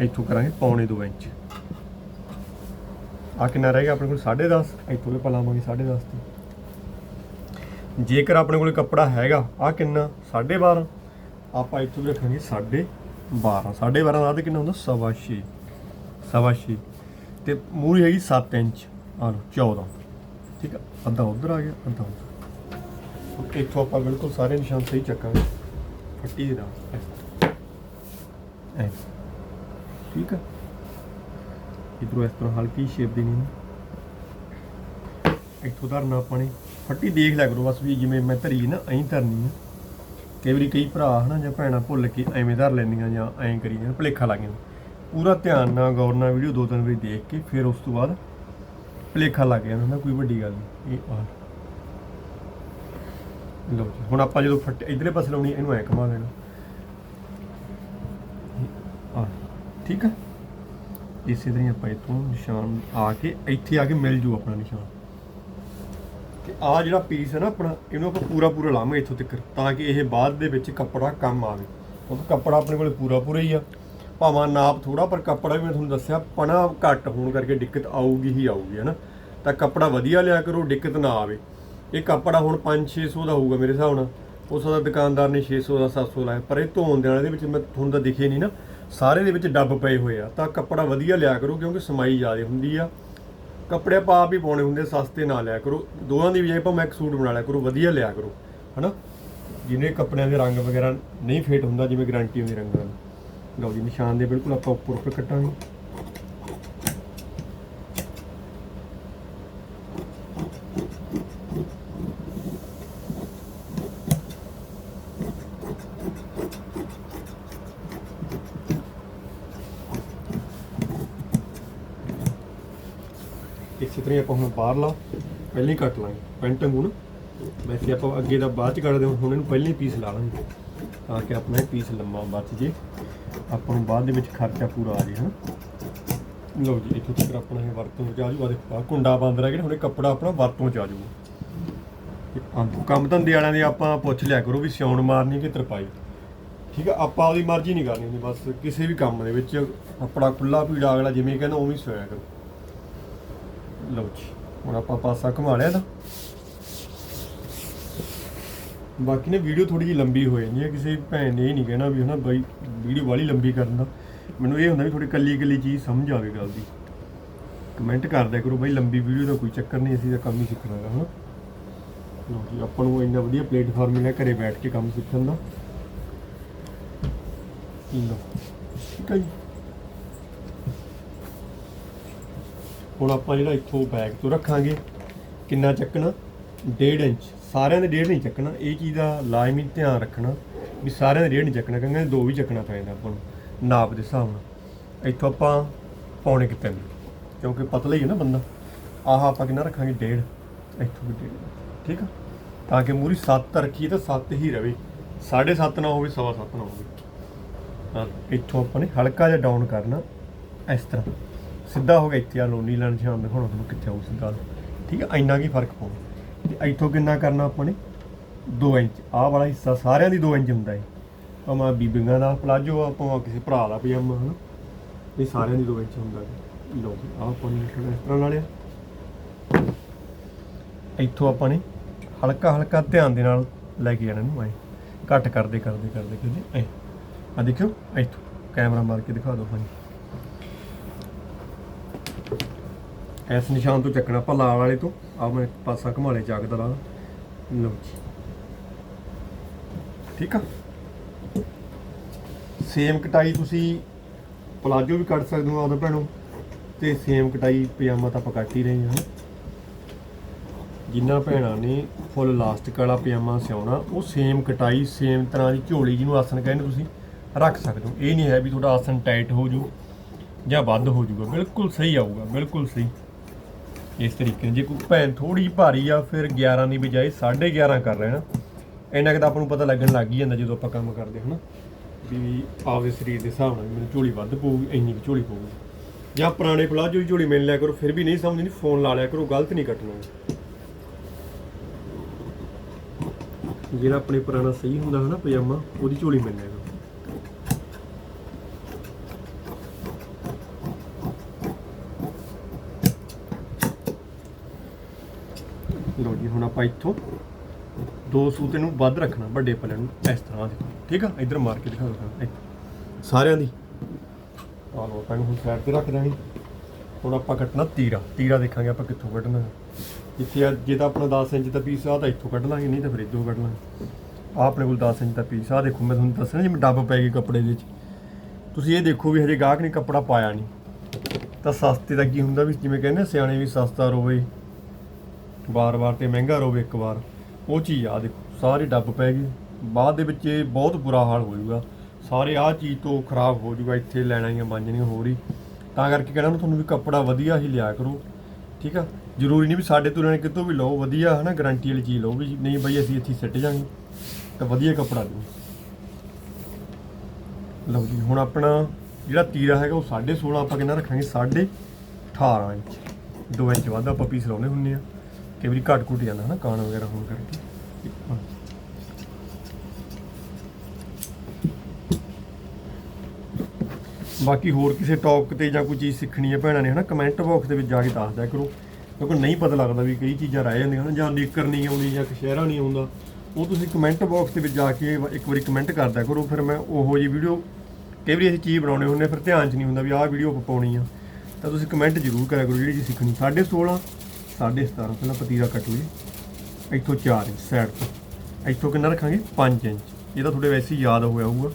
ਇੱਥੋਂ ਕਰਾਂਗੇ ਪੌਣੇ 2 ਇੰਚ। ਆ ਕਿੰਨਾ ਰਹਿ ਗਿਆ ਆਪਣੇ ਕੋਲ? 10.5 ਇੱਥੋਂ ਵੀ ਪਲਾਵਾਂਗੇ 10.5 ਤੇ। ਜੇਕਰ ਆਪਣੇ ਕੋਲ ਕੱਪੜਾ ਹੈਗਾ ਆ ਕਿੰਨਾ? 12.5 ਆਪਾਂ ਇੱਥੋਂ ਵੀ ਰੱਖਾਂਗੇ 12.5 12.5 ਦਾ ਤੇ ਕਿੰਨਾ ਹੁੰਦਾ? ਸਵਾ ਛੇ। ਸਵਾ ਛੇ। ਤੇ ਮੂਰੀ ਹੈਗੀ 7 ਇੰਚ। ਆ ਲਓ 14 ਠੀਕ ਆ? ਅੱਧਾ ਉਧਰ ਆ ਗਿਆ, ਅੱਧਾ ਉੱਧਰ। ਇੱਥੋਂ ਆਪਾਂ ਬਿਲਕੁਲ ਸਾਰੇ ਨਿਸ਼ਾਨ ਸਹੀ ਚੱਕਾਂਗੇ। ਫੱਟੀ ਦੇ ਨਾਲ। ਐ। ਠੀਕ ਆ ਇਧਰੋਂ ਇਸ ਤਰ੍ਹਾਂ ਹਲਕੀ ਸ਼ੇਪ ਦੇਣੀ ਹੈ ਇੱਥੋਂ ਧਰਨਾ ਆਪਾਂ ਨੇ ਫੱਟੀ ਦੇਖ ਲਿਆ ਕਰੋ ਬਸ ਵੀ ਜਿਵੇਂ ਮੈਂ ਧਰੀ ਨਾ ਐਂ ਧਰਨੀ ਆ ਕਈ ਵਾਰੀ ਕਈ ਭਰਾ ਹਨਾ ਜਾਂ ਭੈਣਾਂ ਭੁੱਲ ਕੇ ਐਵੇਂ ਧਰ ਲੈਂਦੀਆਂ ਜਾਂ ਐਂ ਕਰੀ ਜਾਂ ਭੁਲੇਖਾ ਲੱਗ ਜਾਂਦਾ ਪੂਰਾ ਧਿਆਨ ਨਾਲ ਗੌਰ ਨਾਲ ਵੀਡੀਓ ਦੋ ਤਿੰਨ ਵਾਰੀ ਦੇਖ ਕੇ ਫਿਰ ਉਸ ਤੋਂ ਬਾਅਦ ਭੁਲੇਖਾ ਲੱਗ ਜਾਂਦਾ ਨਾ ਕੋਈ ਵੱਡੀ ਗੱਲ ਨਹੀਂ ਇਹ ਆ ਲਓ ਜੀ ਹੁਣ ਆਪਾਂ ਜਦੋਂ ਫੱਟ ਇਧਰਲੇ ਪਾਸੇ ਲਾਉਣੀ ਇਹਨੂੰ ਐ ਘੁਮਾ ਦੇਣਾ ਆ ਠੀਕ ਆ? ਇਸੇ ਤਰ੍ਹਾਂ ਹੀ ਆਪਾਂ ਇਥੋਂ ਨਿਸ਼ਾਨ ਆ ਕੇ ਇੱਥੇ ਆ ਕੇ ਮਿਲ ਜੂ ਆਪਣਾ ਨਿਸ਼ਾਨ। ਤੇ ਆ ਜਿਹੜਾ ਪੀਸ ਹੈ ਨਾ ਆਪਣਾ, ਇਹਨੂੰ ਆਪਾਂ ਪੂਰਾ ਪੂਰਾ ਲਾਵਾਂਗੇ ਇੱਥੋਂ ਤੱਕ, ਤਾਂ ਕਿ ਇਹ ਬਾਅਦ ਦੇ ਵਿੱਚ ਕੱਪੜਾ ਕੰਮ ਆਵੇ। ਕਿਉਂਕਿ ਕੱਪੜਾ ਆਪਣੇ ਕੋਲ ਪੂਰਾ ਪੂਰਾ ਹੀ ਆ। ਭਾਵਾਂ ਨਾਪ ਥੋੜਾ ਪਰ ਕੱਪੜਾ ਵੀ ਮੈਂ ਤੁਹਾਨੂੰ ਦੱਸਿਆ, ਪਣਾ ਘੱਟ ਹੋਣ ਕਰਕੇ ਦਿੱਕਤ ਆਊਗੀ ਹੀ ਆਊਗੀ ਹਨਾ ਤਾਂ ਕੱਪੜਾ ਵਧੀਆ ਲਿਆ ਕਰੋ, ਦਿੱਕਤ ਨਾ ਆਵੇ। ਇਹ ਕੱਪੜਾ ਹੁਣ 5-600 ਦਾ ਹੋਊਗਾ ਮੇਰੇ ਹਿਸਾਬ ਨਾਲ। ਉਸ ਦਾ ਦੁਕਾਨਦਾਰ ਨੇ 600 ਦਾ 700 ਲਾਇਆ, ਪਰ ਇਹ ਧੋਣ ਦੇ ਇਹਦੇ ਵਿੱਚ ਮੈਂ ਤੁਹਾਨੂੰ ਤਾਂ ਦਿਖੇ ਨਹੀਂ ਨਾ। ਸਾਰੇ ਦੇ ਵਿੱਚ ਡੱਬ ਪਏ ਹੋਏ ਆ। ਤਾਂ ਕੱਪੜਾ ਵਧੀਆ ਲਿਆ ਕਰੋ ਕਿਉਂਕਿ ਸਮਾਈ ਜ਼ਿਆਦਾ ਹੁੰਦੀ ਆ। ਕੱਪੜੇ ਆਪਾਂ ਆਪ ਹੀ ਪਾਉਣੇ ਹੁੰਦੇ ਸਸਤੇ ਨਾ ਲਿਆ ਕਰੋ। ਦੋਹਾਂ ਦੀ ਬਜਾਏ ਭਾਵੇਂ ਇੱਕ ਸੂਟ ਬਣਾ ਲਿਆ ਕਰੋ, ਵਧੀਆ ਲਿਆ ਕਰੋ, ਹਨਾ? ਜਿਵੇਂ ਕੱਪੜਿਆਂ ਦੇ ਰੰਗ ਵਗੈਰਾ ਨਹੀਂ ਫੇਟ ਹੁੰਦਾ, ਜਿਵੇਂ ਗਾਰੰਟੀ ਹੁੰਦੀ ਰੰਗਾਂ ਦੀ। ਲਓ ਜੀ, ਨਿਸ਼ਾਨ ਦੇ ਬਿਲਕੁਲ ਆਪਾਂ ਉੱਪਰ ਉੱਪਰ ਕੱਟਾਂਗੇ। ਇਸੇ ਆਪਾਂ ਹੁਣ ਬਾਹਰ ਲਾ ਪਹਿਲਾਂ ਹੀ ਕੱਟ ਲਾਂਗੇ। ਪੈਂਟ ਵਾਂਗੂ ਨਾ ਵੈਸੇ ਆਪਾਂ ਅੱਗੇ ਦਾ ਬਾਅਦ ਚ ਕੱਟਦੇ ਹਾਂ, ਹੁਣ ਇਹਨੂੰ ਪਹਿਲਾਂ ਹੀ ਪੀਸ ਲਾ ਲਾਂਗੇ ਤਾਂ ਕਿ ਆਪਣਾ ਇਹ ਪੀਸ ਲੰਮਾ ਬਚ ਜੇ। ਆਪਾਂ ਨੂੰ ਬਾਅਦ ਦੇ ਵਿੱਚ ਖਰਚਾ ਪੂਰਾ ਆ ਜੇ, ਹਨਾ? ਲਓ ਜੀ, ਇੱਥੋਂ ਤੱਕ ਆਪਣਾ ਇਹ ਵਰਤੋਂ ਚ ਆ ਜੂ ਦੇਖੋ, ਆਹ ਕੁੰਡਾ ਬੰਦ ਰਹਿ ਗਿਆ ਹੁਣ ਇਹ ਕੱਪੜਾ ਆਪਣਾ ਵਰਤੋਂ ਚ ਆ ਜੂਗਾ। ਕੰਮ ਧੰਦੇ ਵਾਲਿਆਂ ਦੇ ਆਪਾਂ ਪੁੱਛ ਲਿਆ ਕਰੋ ਵੀ ਸਿਉਣ ਮਾਰਨੀ ਕਿ ਤਰਪਾਈ। ਠੀਕ ਆ, ਆਪਾਂ ਉਹਦੀ ਮਰਜ਼ੀ ਨਹੀਂ ਕਰਨੀ ਹੁੰਦੀ, ਬਸ ਕਿਸੇ ਵੀ ਕੰਮ ਦੇ ਵਿੱਚ ਆਪਣਾ ਖੁੱਲਾ ਪੀੜਾ ਅਗਲਾ ਜਿਵੇਂ ਕਹਿੰਦਾ ਉਵੇਂ ਹੀ ਸੋਇਆ ਕਰੋ। ਲਓ ਜੀ, ਹੁਣ ਆਪਾਂ ਪਾਸਾ ਘੁਮਾ ਲਿਆ ਤਾਂ ਬਾਕੀ ਨੇ ਵੀਡੀਓ ਥੋੜੀ ਜਿਹੀ ਲੰਬੀ ਹੋ ਜਾਂਦੀ ਹੈ, ਕਿਸੇ ਭੈਣ ਨੇ ਇਹ ਨਹੀਂ ਕਹਿਣਾ ਵੀ ਹਨਾ ਬਾਈ ਵੀਡੀਓ ਵਾਲੀ ਲੰਬੀ ਕਰਨ ਦਾ। ਮੈਨੂੰ ਇਹ ਹੁੰਦਾ ਵੀ ਥੋੜੀ ਕੱਲੀ ਕੱਲੀ ਚੀਜ਼ ਸਮਝ ਆਵੇ ਗੱਲ ਦੀ। ਕਮੈਂਟ ਕਰ ਕਰੋ ਬਾਈ, ਲੰਬੀ ਵੀਡੀਓ ਦਾ ਕੋਈ ਚੱਕਰ ਨਹੀਂ, ਅਸੀਂ ਤਾਂ ਕੰਮ ਹੀ ਸਿੱਖਣਾ ਹੈ ਹਨਾ। ਲਓ ਜੀ, ਆਪਾਂ ਨੂੰ ਇੰਨਾ ਵਧੀਆ ਪਲੇਟਫਾਰਮ ਮਿਲਿਆ ਘਰੇ ਬੈਠ ਕੇ ਕੰਮ ਸਿੱਖਣ ਦਾ। ਲਓ, ਠੀਕ ਹੈ ਜੀ। ਹੁਣ ਆਪਾਂ ਜਿਹੜਾ ਇੱਥੋਂ ਬੈਗ ਤੋਂ ਰੱਖਾਂਗੇ, ਕਿੰਨਾ ਚੱਕਣਾ? 1.5 ਇੰਚ। ਸਾਰਿਆਂ ਦੇ 1.5 ਨਹੀਂ ਚੱਕਣਾ। ਇਹ ਚੀਜ਼ ਦਾ ਲਾਜ਼ਮੀ ਧਿਆਨ ਰੱਖਣਾ ਵੀ ਸਾਰਿਆਂ ਦੇ 1.5 ਨਹੀਂ ਚੱਕਣਾ ਕਹਿੰਦੇ ਦੋ ਵੀ ਚੱਕਣਾ ਪੈਂਦਾ ਆਪਾਂ ਨੂੰ, ਨਾਪ ਦੇ ਹਿਸਾਬ ਨਾਲ। ਇੱਥੋਂ ਆਪਾਂ ਪੌਣੇ ਕਿ ਤਿੰਨ, ਕਿਉਂਕਿ ਪਤਲਾ ਹੀ ਹੈ ਨਾ ਬੰਦਾ। ਆਹ ਆਪਾਂ ਕਿੰਨਾ ਰੱਖਾਂਗੇ? 1.5 ਇੱਥੋਂ ਵੀ 1.5 ਠੀਕ ਆ? ਤਾਂ ਕਿ ਮੂਰੀ 7 ਰੱਖੀਏ ਤਾਂ 7 ਹੀ ਰਵੇ। 7.5 ਨਾ ਹੋਵੇ 7.5 ਨਾ ਹੋਵੇ। ਤਾਂ ਇੱਥੋਂ ਆਪਾਂ ਨੇ ਹਲਕਾ ਜਿਹਾ ਡਾਊਨ ਕਰਨਾ, ਇਸ ਤਰ੍ਹਾਂ। ਸਿੱਧਾ ਹੋ ਗਿਆ ਇੱਥੇ ਆ ਲੋਨੀ ਲਾਈਨ ਨਿਸ਼ਾਨ ਦਿਖਾਉਣਾ ਤੁਹਾਨੂੰ ਕਿੱਥੇ ਆਉ ਸਿੱਧਾ। ਠੀਕ ਹੈ ਇੰਨਾ ਕੀ ਫ਼ਰਕ ਪਾਉ ਤੇ ਇੱਥੋਂ ਕਿੰਨਾ ਕਰਨਾ ਆਪਾਂ ਨੇ? 2 ਇੰਚ। ਆਹ ਵਾਲਾ ਹਿੱਸਾ ਸਾਰਿਆਂ ਦੀ 2 ਇੰਚ ਹੁੰਦਾ ਹੈ ਭਾਵੇਂ ਬੀਬੀਆਂ ਦਾ ਪਲਾਜੋ ਆ, ਭਾਵੇਂ ਕਿਸੇ ਭਰਾ ਦਾ ਪਜਾਮਾ, ਹਨਾ? ਇਹ ਸਾਰਿਆਂ ਦੀ 2 ਇੰਚ ਹੁੰਦਾ ਹੈ ਲਓ ਜੀ, ਆਹ ਆਪਾਂ ਥੋੜਾ ਇਸ ਤਰ੍ਹਾਂ ਲਾ ਇੱਥੋਂ ਆਪਾਂ ਨੇ ਹਲਕਾ ਹਲਕਾ ਧਿਆਨ ਦੇ ਨਾਲ ਲੈ ਕੇ ਜਾਣਾ ਨੂੰ ਐ। ਘੱਟ ਕਰਦੇ ਕਰਦੇ ਕਰਦੇ ਕਰਦੇ। ਐ ਆ ਦੇਖਿਓ, ਇੱਥੋਂ। ਕੈਮਰਾ ਮਾਰ ਕੇ ਦਿਖਾ ਦਿਓ ਭਾਈ ਇਸ ਨਿਸ਼ਾਨ ਤੋਂ ਚੱਕਣਾ, ਆਪਾਂ ਲਾਲ ਵਾਲੇ ਤੋਂ। ਆ ਮੈਂ ਪਾਸਾ ਘਮਾਲੇ ਚੱਕ ਲਾ ਲਓ ਜੀ। ਠੀਕ ਆ? ਸੇਮ ਕਟਾਈ ਤੁਸੀਂ ਪਲਾਜੋ ਵੀ ਕੱਟ ਸਕਦੇ ਹੋ ਆਪਦਾ ਭੈਣੋ। ਤੇ ਸੇਮ ਕਟਾਈ ਪਜਾਮਾ ਤਾਂ ਆਪਾਂ ਕੱਟ ਹੀ ਰਹੇ ਹਾਂ। ਜਿਨ੍ਹਾਂ ਭੈਣਾਂ ਨੇ ਫੁੱਲ ਲਾਸਟਿਕ ਵਾਲਾ ਪਜਾਮਾ ਸਿਉਣਾ, ਉਹ ਸੇਮ ਕਟਾਈ, ਸੇਮ ਤਰ੍ਹਾਂ ਦੀ ਝੋਲੀ ਜਿਹਨੂੰ ਆਸਣ ਕਹਿੰਦੇ ਤੁਸੀਂ, ਰੱਖ ਸਕਦੇ ਹੋ। ਇਹ ਨਹੀਂ ਹੈ ਵੀ ਤੁਹਾਡਾ ਆਸਨ ਟਾਈਟ ਹੋ ਜੂ ਜਾਂ ਵੱਧ ਹੋ ਜੂਗਾ ਬਿਲਕੁਲ ਸਹੀ ਆਊਗਾ, ਬਿਲਕੁਲ ਸਹੀ। ਇਸ ਤਰੀਕੇ ਨਾਲ। ਜੇ ਕੋਈ ਭੈਣ ਥੋੜੀ ਜਿਹੀ ਭਾਰੀ ਆ, ਫਿਰ 11 ਦੀ ਬਜਾਏ 11.5 ਕਰ ਲੈਣਾ ਇੰਨਾ ਕਿ ਤਾਂ ਆਪਾਂ ਨੂੰ ਪਤਾ ਲੱਗਣ ਲੱਗ ਹੀ ਜਾਂਦਾ ਜਦੋਂ ਆਪਾਂ ਕੰਮ ਕਰਦੇ, ਹਨਾ। ਵੀ ਆਪਦੇ ਸਰੀਰ ਦੇ ਹਿਸਾਬ ਨਾਲ ਵੀ ਮੈਨੂੰ ਝੋਲੀ ਵੱਧ ਪਊਗੀ, ਇੰਨੀ ਕੁ ਝੋਲੀ ਪਊਗੀ। ਜਾਂ ਪੁਰਾਣੇ ਪਲਾਜੋ ਦੀ ਝੋਲੀ ਮਿਲ ਲਿਆ ਕਰੋ, ਫਿਰ ਵੀ ਨਹੀਂ ਸਮਝਣੀ ਫੋਨ ਲਾ ਲਿਆ ਕਰੋ, ਗਲਤ ਨਹੀਂ ਕੱਟਣਾ। ਜਿਹੜਾ ਆਪਣੇ ਪੁਰਾਣਾ ਸਹੀ ਹੁੰਦਾ ਹੈ ਨਾ ਪਜਾਮਾ, ਉਹਦੀ ਝੋਲੀ ਮਿਲ ਲਿਆ ਕਰੋ ਲੋ ਜੀ ਹੁਣ ਆਪਾਂ ਇੱਥੋਂ ਦੋ ਸੂਤ ਇਹਨੂੰ ਵੱਧ ਰੱਖਣਾ ਵੱਡੇ ਪੱਲੇ ਨੂੰ ਇਸ ਤਰ੍ਹਾਂ ਦੇਖੋ। ਠੀਕ ਆ? ਇਧਰ ਮਾਰ ਕੇ ਦਿਖਾ ਦਿਓ ਸਾਰਿਆਂ ਦੀ? ਆਹ ਲੋ ਆਪਾਂ ਹੁਣ ਸਾਈਡ ਤੇ ਰੱਖ ਦਾਂਗੇ ਹੁਣ ਆਪਾਂ ਕੱਟਣਾ ਤੀਰਾ। ਤੀਰਾ ਦੇਖਾਂਗੇ ਆਪਾਂ ਕਿੱਥੋਂ ਕੱਢਣਾ। ਆ ਜੇ ਤਾਂ ਆਪਣਾ 10 ਇੰਚ ਦਾ ਪੀਸ ਆ ਤਾਂ ਇੱਥੋਂ ਕੱਢ ਲਾਂਗੇ ਨਹੀਂ ਤਾਂ ਫਿਰ ਇੱਥੋਂ ਕੱਢ ਲਾਂਗੇ। ਆ ਆਪਣੇ ਕੋਲ 10 ਇੰਚ ਦਾ ਪੀਸ ਆ। ਦੇਖੋ ਮੈਂ ਤੁਹਾਨੂੰ ਦੱਸਿਆ ਜਿਵੇਂ ਡੱਬ ਪੈ ਗਏ ਕੱਪੜੇ ਦੇ ਵਿੱਚ। ਤੁਸੀਂ ਇਹ ਦੇਖੋ ਵੀ ਹਜੇ ਗਾਹਕ ਨੇ ਕੱਪੜਾ ਪਾਇਆ ਨਹੀਂ। ਤਾਂ ਸਸਤੇ ਦਾ ਕੀ ਹੁੰਦਾ ਵੀ ਜਿਵੇਂ ਕਹਿੰਦੇ ਆ, ਸਿਆਣੇ ਵੀ ਸਸਤਾ ਰੋਵੇ। ਵਾਰ-ਵਾਰ ਤੇ ਮਹਿੰਗਾ ਰੋਵੇ ਇੱਕ ਵਾਰ, ਉਹ ਚੀਜ਼ ਆ ਦੇਖੋ, ਸਾਰੇ ਡੱਬ ਪੈ ਗਏ। ਬਾਅਦ ਦੇ ਵਿੱਚ ਇਹ ਬਹੁਤ ਬੁਰਾ ਹਾਲ ਹੋ ਜਾਊਗਾ। ਸਾਰੇ ਆਹ ਚੀਜ਼ ਤੋਂ ਖਰਾਬ ਹੋ ਜਾਊਗਾ, ਇੱਥੇ ਲੈਣਾ ਹੀ ਮੰਜਣੀਆਂ ਹੋ। ਰਹੀ ਤਾਂ ਕਰਕੇ ਕਹਿਣਾ ਮੈਂ ਤੁਹਾਨੂੰ ਵੀ ਕੱਪੜਾ ਵਧੀਆ ਹੀ ਲਿਆ ਕਰੋ। ਠੀਕ ਆ? ਜ਼ਰੂਰੀ ਨਹੀਂ ਵੀ ਸਾਡੇ ਤੋਂ ਲੈਣੇ ਕਿਤੋਂ ਵੀ ਲਓ, ਵਧੀਆ ਹਨਾ ਗਾਰੰਟੀ ਵਾਲੀ ਚੀਜ਼ ਲਓ ਵੀ, ਨਹੀਂ ਬਈ ਅਸੀਂ ਇੱਥੇ ਸਿੱਟ ਜਾਾਂਗੇ, ਤਾਂ ਵਧੀਆ ਕੱਪੜਾ ਦਿਓ। ਲਓ ਜੀ, ਹੁਣ ਆਪਣਾ ਜਿਹੜਾ ਤੀਰਾ ਹੈਗਾ ਉਹ 16.5 ਆਪਾਂ ਕਿੰਨਾ ਰੱਖਾਂਗੇ? 18.5 ਇੰਚ। 2 ਇੰਚ ਵੱਧ ਆਪਾਂ ਪੀਸ ਲਾਉਣੇ ਹੁੰਨੇ ਆ। ਕਈ ਵਾਰੀ ਘਟ ਘੁੱਟ ਜਾਂਦਾ ਹਨਾ ਕਾਣ ਵਗੈਰਾ ਹੋਣ ਕਰਕੇ। ਬਾਕੀ ਹੋਰ ਕਿਸੇ ਟੌਪਿਕ ਤੇ ਜਾਂ ਕੋਈ ਚੀਜ਼ ਸਿੱਖਣੀ ਹੈ ਭੈਣਾਂ ਨੇ ਹਨਾ ਕਮੈਂਟ ਬਾਕਸ ਦੇ ਵਿੱਚ ਜਾ ਕੇ ਦੱਸ ਦਿਆ ਕਰੋ। ਕਿਉਂਕਿ ਨਹੀਂ ਪਤਾ ਲੱਗਦਾ ਵੀ ਕਈ ਚੀਜ਼ਾਂ ਰਹਿ ਜਾਂਦੀਆਂ ਹਨ ਜਾਂ ਨੀਕਰ ਨਹੀਂ ਆਉਂਦੀ ਜਾਂ ਕਸ਼ਹਿਰਾ ਨਹੀਂ ਆਉਂਦਾ। ਉਹ ਤੁਸੀਂ ਕਮੈਂਟ ਬਾਕਸ ਦੇ ਵਿੱਚ ਜਾ ਕੇ ਇੱਕ ਵਾਰੀ ਕਮੈਂਟ ਕਰ ਦਿਆ ਕਰੋ, ਫਿਰ ਮੈਂ ਉਹੋ ਜਿਹੀ ਵੀਡੀਓ ਕਈ ਵਾਰੀ ਅਸੀਂ ਚੀਜ਼ ਬਣਾਉਣੇ ਹੁੰਦੇ ਫਿਰ ਧਿਆਨ 'ਚ ਨਹੀਂ ਹੁੰਦਾ ਵੀ ਆਹ ਵੀਡੀਓ ਪਾਉਣੀ ਆ। ਤਾਂ ਤੁਸੀਂ ਕਮੈਂਟ ਜ਼ਰੂਰ ਕਰਿਆ ਕਰੋ ਜਿਹੜੀ ਚੀਜ਼ ਸਿੱਖਣੀ। 16.5 17.5 ਪਹਿਲਾਂ ਪਤੀਰਾ ਕੱਟ ਲਈਏ। ਇੱਥੋਂ 4 ਇੰਚ ਸਾਈਡ ਤੋਂ। ਇੱਥੋਂ ਕਿੰਨਾ ਰੱਖਾਂਗੇ? 5 ਇੰਚ ਇਹ ਤਾਂ ਤੁਹਾਡੇ ਵੈਸੇ ਹੀ ਯਾਦ ਹੋਇਆ ਹੋਊਗਾ,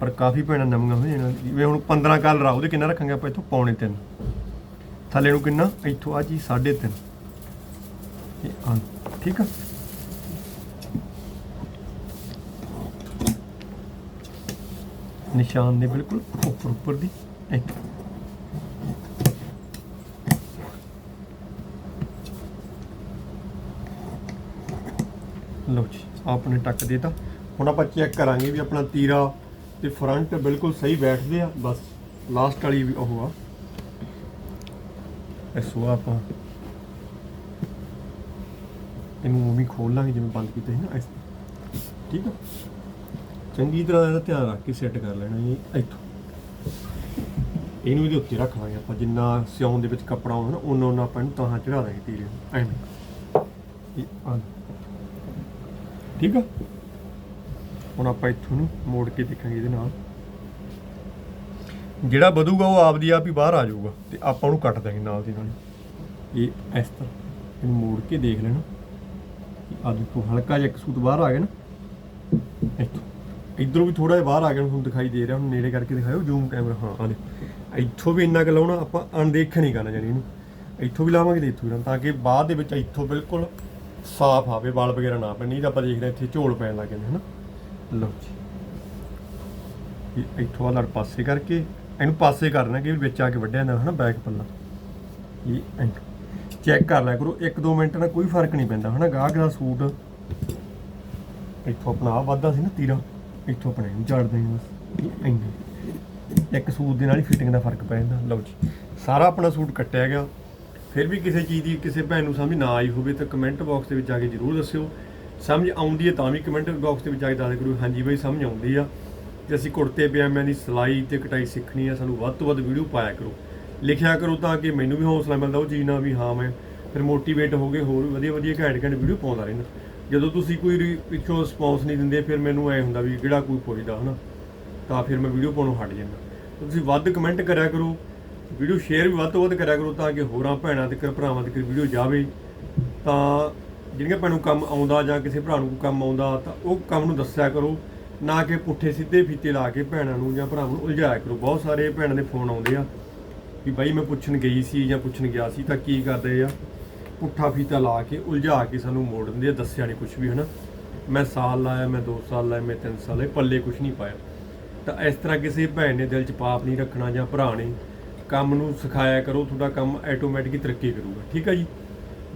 ਪਰ ਕਾਫੀ ਭੈਣਾਂ ਨਵੀਆਂ ਹੋਈਆਂ ਨੇ। ਜਿਵੇਂ ਹੁਣ 15 ਕਾਲ ਰਾ ਉਹਦੇ ਕਿੰਨਾ ਰੱਖਾਂਗੇ ਆਪਾਂ ਇੱਥੋਂ? ਪੌਣੇ 3 ਥੱਲੇ ਨੂੰ ਕਿੰਨਾ? ਇੱਥੋਂ ਆ ਜੀ 3.5 ਇਹ ਆ, ਠੀਕ ਆ? ਨਿਸ਼ਾਨ ਦੇ ਬਿਲਕੁਲ ਉੱਪਰ ਉੱਪਰ ਦੀ। ਇੱਥੇ। ਲਓ ਜੀ ਆਪਣੇ ਟੱਕ ਦੇਤਾ ਹੁਣ ਆਪਾਂ ਚੈੱਕ ਕਰਾਂਗੇ ਵੀ ਆਪਣਾ ਤੀਰਾ ਤੇ ਫਰੰਟ ਬਿਲਕੁਲ ਸਹੀ ਬੈਠਦੇ ਆ, ਬਸ ਲਾਸਟ ਵਾਲੀ ਵੀ ਉਹ ਆ। ਐਸੋ ਆਪਾਂ ਇਹਨੂੰ ਉਵੇਂ ਹੀ ਖੋਲ ਲਾਂਗੇ ਜਿਵੇਂ ਬੰਦ ਕੀਤਾ ਸੀ ਨਾ, ਇਸ ਠੀਕ ਆ? ਚੰਗੀ ਤਰ੍ਹਾਂ ਇਹਦਾ ਧਿਆਨ ਰੱਖ ਕੇ ਸੈੱਟ ਕਰ ਲੈਣਾ ਜੀ, ਇੱਥੋਂ। ਇਹਨੂੰ ਇਹਦੇ ਉੱਤੇ ਰੱਖ ਲਾਂਗੇ ਆਪਾਂ, ਜਿੰਨਾ ਸਿਉਣ ਦੇ ਵਿੱਚ ਕੱਪੜਾ ਹੋਵੇ ਨਾ ਉਹਨਾਂ ਉਹਨਾਂ ਆਪਾਂ ਇਹਨੂੰ ਤਾਂ ਚੜਾ ਦਾਂਗੇ ਤੀਰੇ ਐਵੇਂ। ਇਹ ਆ ਠੀਕ ਆ? ਹੁਣ ਆਪਾਂ ਇੱਥੋਂ ਨੂੰ ਮੋੜ ਕੇ ਦੇਖਾਂਗੇ ਇਹਦੇ ਨਾਲ। ਜਿਹੜਾ ਵਧੂਗਾ ਉਹ ਆਪਦੀ ਆਪ ਹੀ ਬਾਹਰ ਆ ਜਾਊਗਾ ਤੇ ਆਪਾਂ ਉਹਨੂੰ ਕੱਟ ਦਾਂਗੇ ਨਾਲ ਦੀ ਨਾਲ। ਇਹ ਇਸ ਤਰ੍ਹਾਂ ਇਹਨੂੰ ਮੋੜ ਕੇ ਦੇਖ ਲੈਣਾ। ਆ ਦੇਖੋ, ਹਲਕਾ ਜਿਹਾ ਇੱਕ ਸੂਤ ਬਾਹਰ ਆ ਗਿਆ ਨਾ। ਇੱਥੋਂ। ਇਧਰੋਂ ਵੀ ਥੋੜਾ ਜਿਹਾ ਬਾਹਰ ਆ ਗਿਆ, ਹੁਣ ਦਿਖਾਈ ਦੇ ਰਿਹਾ, ਹੁਣ ਨੇੜੇ ਕਰਕੇ ਦਿਖਾਓ ਜ਼ੂਮ ਕੈਮਰਾ। ਹਾਂ ਆ ਦੇਖੋ। ਇੱਥੋਂ ਵੀ ਇੰਨਾ ਕੁ ਲਾਉਣਾ, ਆਪਾਂ ਅਣਦੇਖ ਨਹੀਂ ਕਰਨਾ ਜਾਨੀ ਇਹਨੂੰ। ਇੱਥੋਂ ਵੀ ਲਾਵਾਂਗੇ ਤੇ ਇੱਥੋਂ ਵੀ ਲਾਵਾਂਗੇ, ਤਾਂ ਕਿ ਬਾਅਦ ਦੇ ਵਿੱਚ ਇੱਥੋਂ ਬਿਲਕੁਲ ਸਾਫ਼ ਆਵੇ ਵਾਲ ਵਗੈਰਾ ਨਾ ਪੈਣ, ਨਹੀਂ ਤਾਂ ਆਪਾਂ ਦੇਖਦੇ ਹਾਂ ਇੱਥੇ ਝੋਲ ਪੈਣ ਲੱਗ ਜਾਂਦੇ ਹਨਾ। ਲਓ ਜੀ। ਇਹ ਇੱਥੋਂ ਆ ਲੜ ਪਾਸੇ ਕਰਕੇ, ਇਹਨੂੰ ਪਾਸੇ ਕਰਨਾ ਕਿ ਵਿੱਚ ਆ ਕੇ ਵੱਢਿਆ ਨਾ ਹਨਾ ਬੈਕ ਪੱਲਾ। ਇਹ ਚੈੱਕ ਕਰ ਲਿਆ ਕਰੋ 1-2 ਮਿੰਟ ਨਾਲ ਕੋਈ ਫ਼ਰਕ ਨਹੀਂ ਪੈਂਦਾ ਹਨਾ, ਗਾਹਕ ਦਾ ਸੂਟ ਇੱਥੋਂ ਆਪਣਾ ਆ ਵੱਧਦਾ ਸੀ ਨਾ ਤੀਰਾ, ਇੱਥੋਂ ਆਪਣੇ ਨੂੰ ਝਾੜ ਦੇਣੀ ਬਸ ਇੰਨੇ ਇੱਕ ਸੂਟ ਦੇ ਨਾਲ ਹੀ ਫਿਟਿੰਗ ਦਾ ਫ਼ਰਕ ਪੈ ਜਾਂਦਾ। ਲਓ ਜੀ, ਸਾਰਾ ਆਪਣਾ ਸੂਟ ਕੱਟਿਆ ਗਿਆ। ਫਿਰ ਵੀ ਕਿਸੇ ਚੀਜ਼ ਦੀ ਕਿਸੇ ਭੈਣ ਨੂੰ ਸਮਝ ਨਾ ਆਈ ਹੋਵੇ ਤਾਂ ਕਮੈਂਟ ਬਾਕਸ ਦੇ ਵਿੱਚ ਜਾ ਕੇ ਜਰੂਰ ਦੱਸਿਓ। ਸਮਝ ਆਉਂਦੀ ਹੈ ਤਾਂ ਵੀ ਕਮੈਂਟ ਬਾਕਸ ਦੇ ਵਿੱਚ ਜਾ ਕੇ ਦੱਸ ਦਿਆ ਕਰੋ ਹਾਂਜੀ ਬਾਈ ਸਮਝ ਆਉਂਦੀ ਆ। ਜੇ ਅਸੀਂ ਕੁੜਤੇ ਪਜਾਮਿਆਂ ਦੀ ਸਿਲਾਈ ਤੇ ਕਟਾਈ ਸਿੱਖਣੀ ਆ, ਸਾਨੂੰ ਵੱਧ ਤੋਂ ਵੱਧ ਵੀਡੀਓ ਪਾਇਆ ਕਰੋ। ਲਿਖਿਆ ਕਰੋ ਤਾਂ ਕਿ ਮੈਨੂੰ ਵੀ ਹੌਸਲਾ ਮਿਲਦਾ, ਉਹ ਚੀਜ਼ ਨਾਲ ਵੀ ਹਾਂ ਮੈਂ ਫਿਰ ਮੋਟੀਵੇਟ ਹੋ ਕੇ ਹੋਰ ਵਧੀਆ ਵਧੀਆ ਘੈਂਟ ਘੈਂਟ ਵੀਡੀਓ ਪਾਉਂਦਾ ਰਹਿੰਦਾ। ਜਦੋਂ ਤੁਸੀਂ ਕੋਈ ਰੀ- ਪਿੱਛੋਂ ਰਿਸਪੌਂਸ ਨਹੀਂ ਦਿੰਦੇ, ਫਿਰ ਮੈਨੂੰ ਐ ਹੁੰਦਾ ਵੀ ਕਿਹੜਾ ਕੋਈ ਪੁੱਛਦਾ, ਹਨਾ? ਤਾਂ ਫਿਰ ਮੈਂ ਵੀਡੀਓ ਪਾਉਣੋਂ ਹਟ ਜਾਂਦਾ। ਤੁਸੀਂ ਵੱਧ ਕਮੈਂਟ ਕਰਿਆ ਕਰੋ। ਵੀਡੀਓ ਸ਼ੇਅਰ ਵੀ ਵੱਧ ਤੋਂ ਵੱਧ ਕਰਿਆ ਕਰੋ ਤਾਂ ਕਿ ਹੋਰਾਂ ਭੈਣਾਂ ਤੇ ਭਰਾਵਾਂ ਤੱਕ ਵੀਡੀਓ ਜਾਵੇ। ਤਾਂ ਜਿਹੜੀਆਂ ਭੈਣਾਂ ਨੂੰ ਕੰਮ ਆਉਂਦਾ ਜਾਂ ਕਿਸੇ ਭਰਾ ਨੂੰ ਕੋਈ ਕੰਮ ਆਉਂਦਾ, ਤਾਂ ਉਹ ਕੰਮ ਨੂੰ ਦੱਸਿਆ ਕਰੋ। ਨਾ ਕਿ ਪੁੱਠੇ ਸਿੱਧੇ ਫੀਤੇ ਲਾ ਕੇ ਭੈਣਾਂ ਨੂੰ ਜਾਂ ਭਰਾਵਾਂ ਨੂੰ ਉਲਝਾਇਆ ਕਰੋ। ਬਹੁਤ ਸਾਰੇ ਭੈਣਾਂ ਦੇ ਫੋਨ ਆਉਂਦੇ ਆ ਵੀ ਬਾਈ ਮੈਂ ਪੁੱਛਣ ਗਈ ਸੀ ਜਾਂ ਪੁੱਛਣ ਗਿਆ ਸੀ ਤਾਂ ਕੀ ਕਰਦੇ ਆ? ਪੁੱਠਾ ਫੀਤਾ ਲਾ ਕੇ ਉਲਝਾ ਕੇ ਸਾਨੂੰ ਮੋੜ ਦਿੰਦੇ ਆ, ਦੱਸਿਆ ਨਹੀਂ ਕੁਝ ਵੀ, ਹਨਾ? ਮੈਂ ਸਾਲ ਲਾਇਆ, ਮੈਂ 2 ਸਾਲ ਲਾਇਆ, ਮੈਂ 3 ਸਾਲ ਲਾਏ ਪੱਲੇ ਕੁਝ ਨਹੀਂ ਪਾਇਆ। ਤਾਂ ਇਸ ਤਰ੍ਹਾਂ ਕਿਸੇ ਭੈਣ ਨੇ ਦਿਲ 'ਚ ਪਾਪ ਨਹੀਂ ਰੱਖਣਾ ਜਾਂ ਭਰਾ ਨੇ ਕੰਮ ਨੂੰ ਸਿਖਾਇਆ ਕਰੋ, ਤੁਹਾਡਾ ਕੰਮ ਆਟੋਮੈਟਿਕ ਤਰੱਕੀ ਕਰੂਗਾ। ਠੀਕ ਆ ਜੀ?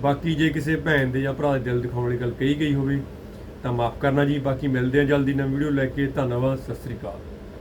ਬਾਕੀ ਜੇ ਕਿਸੇ ਭੈਣ ਦੇ ਜਾਂ ਭਰਾ ਦੇ ਦਿਲ ਦਿਖਾਉਣ ਵਾਲੀ ਗੱਲ ਕਹੀ ਗਈ ਹੋਵੇ, ਤਾਂ ਮਾਫ ਕਰਨਾ ਜੀ। ਬਾਕੀ ਮਿਲਦੇ ਆ ਜਲਦੀ ਨਵੀਂ ਵੀਡੀਓ ਲੈ ਕੇ। ਧੰਨਵਾਦ, ਸਤਿ ਸ੍ਰੀ ਅਕਾਲ।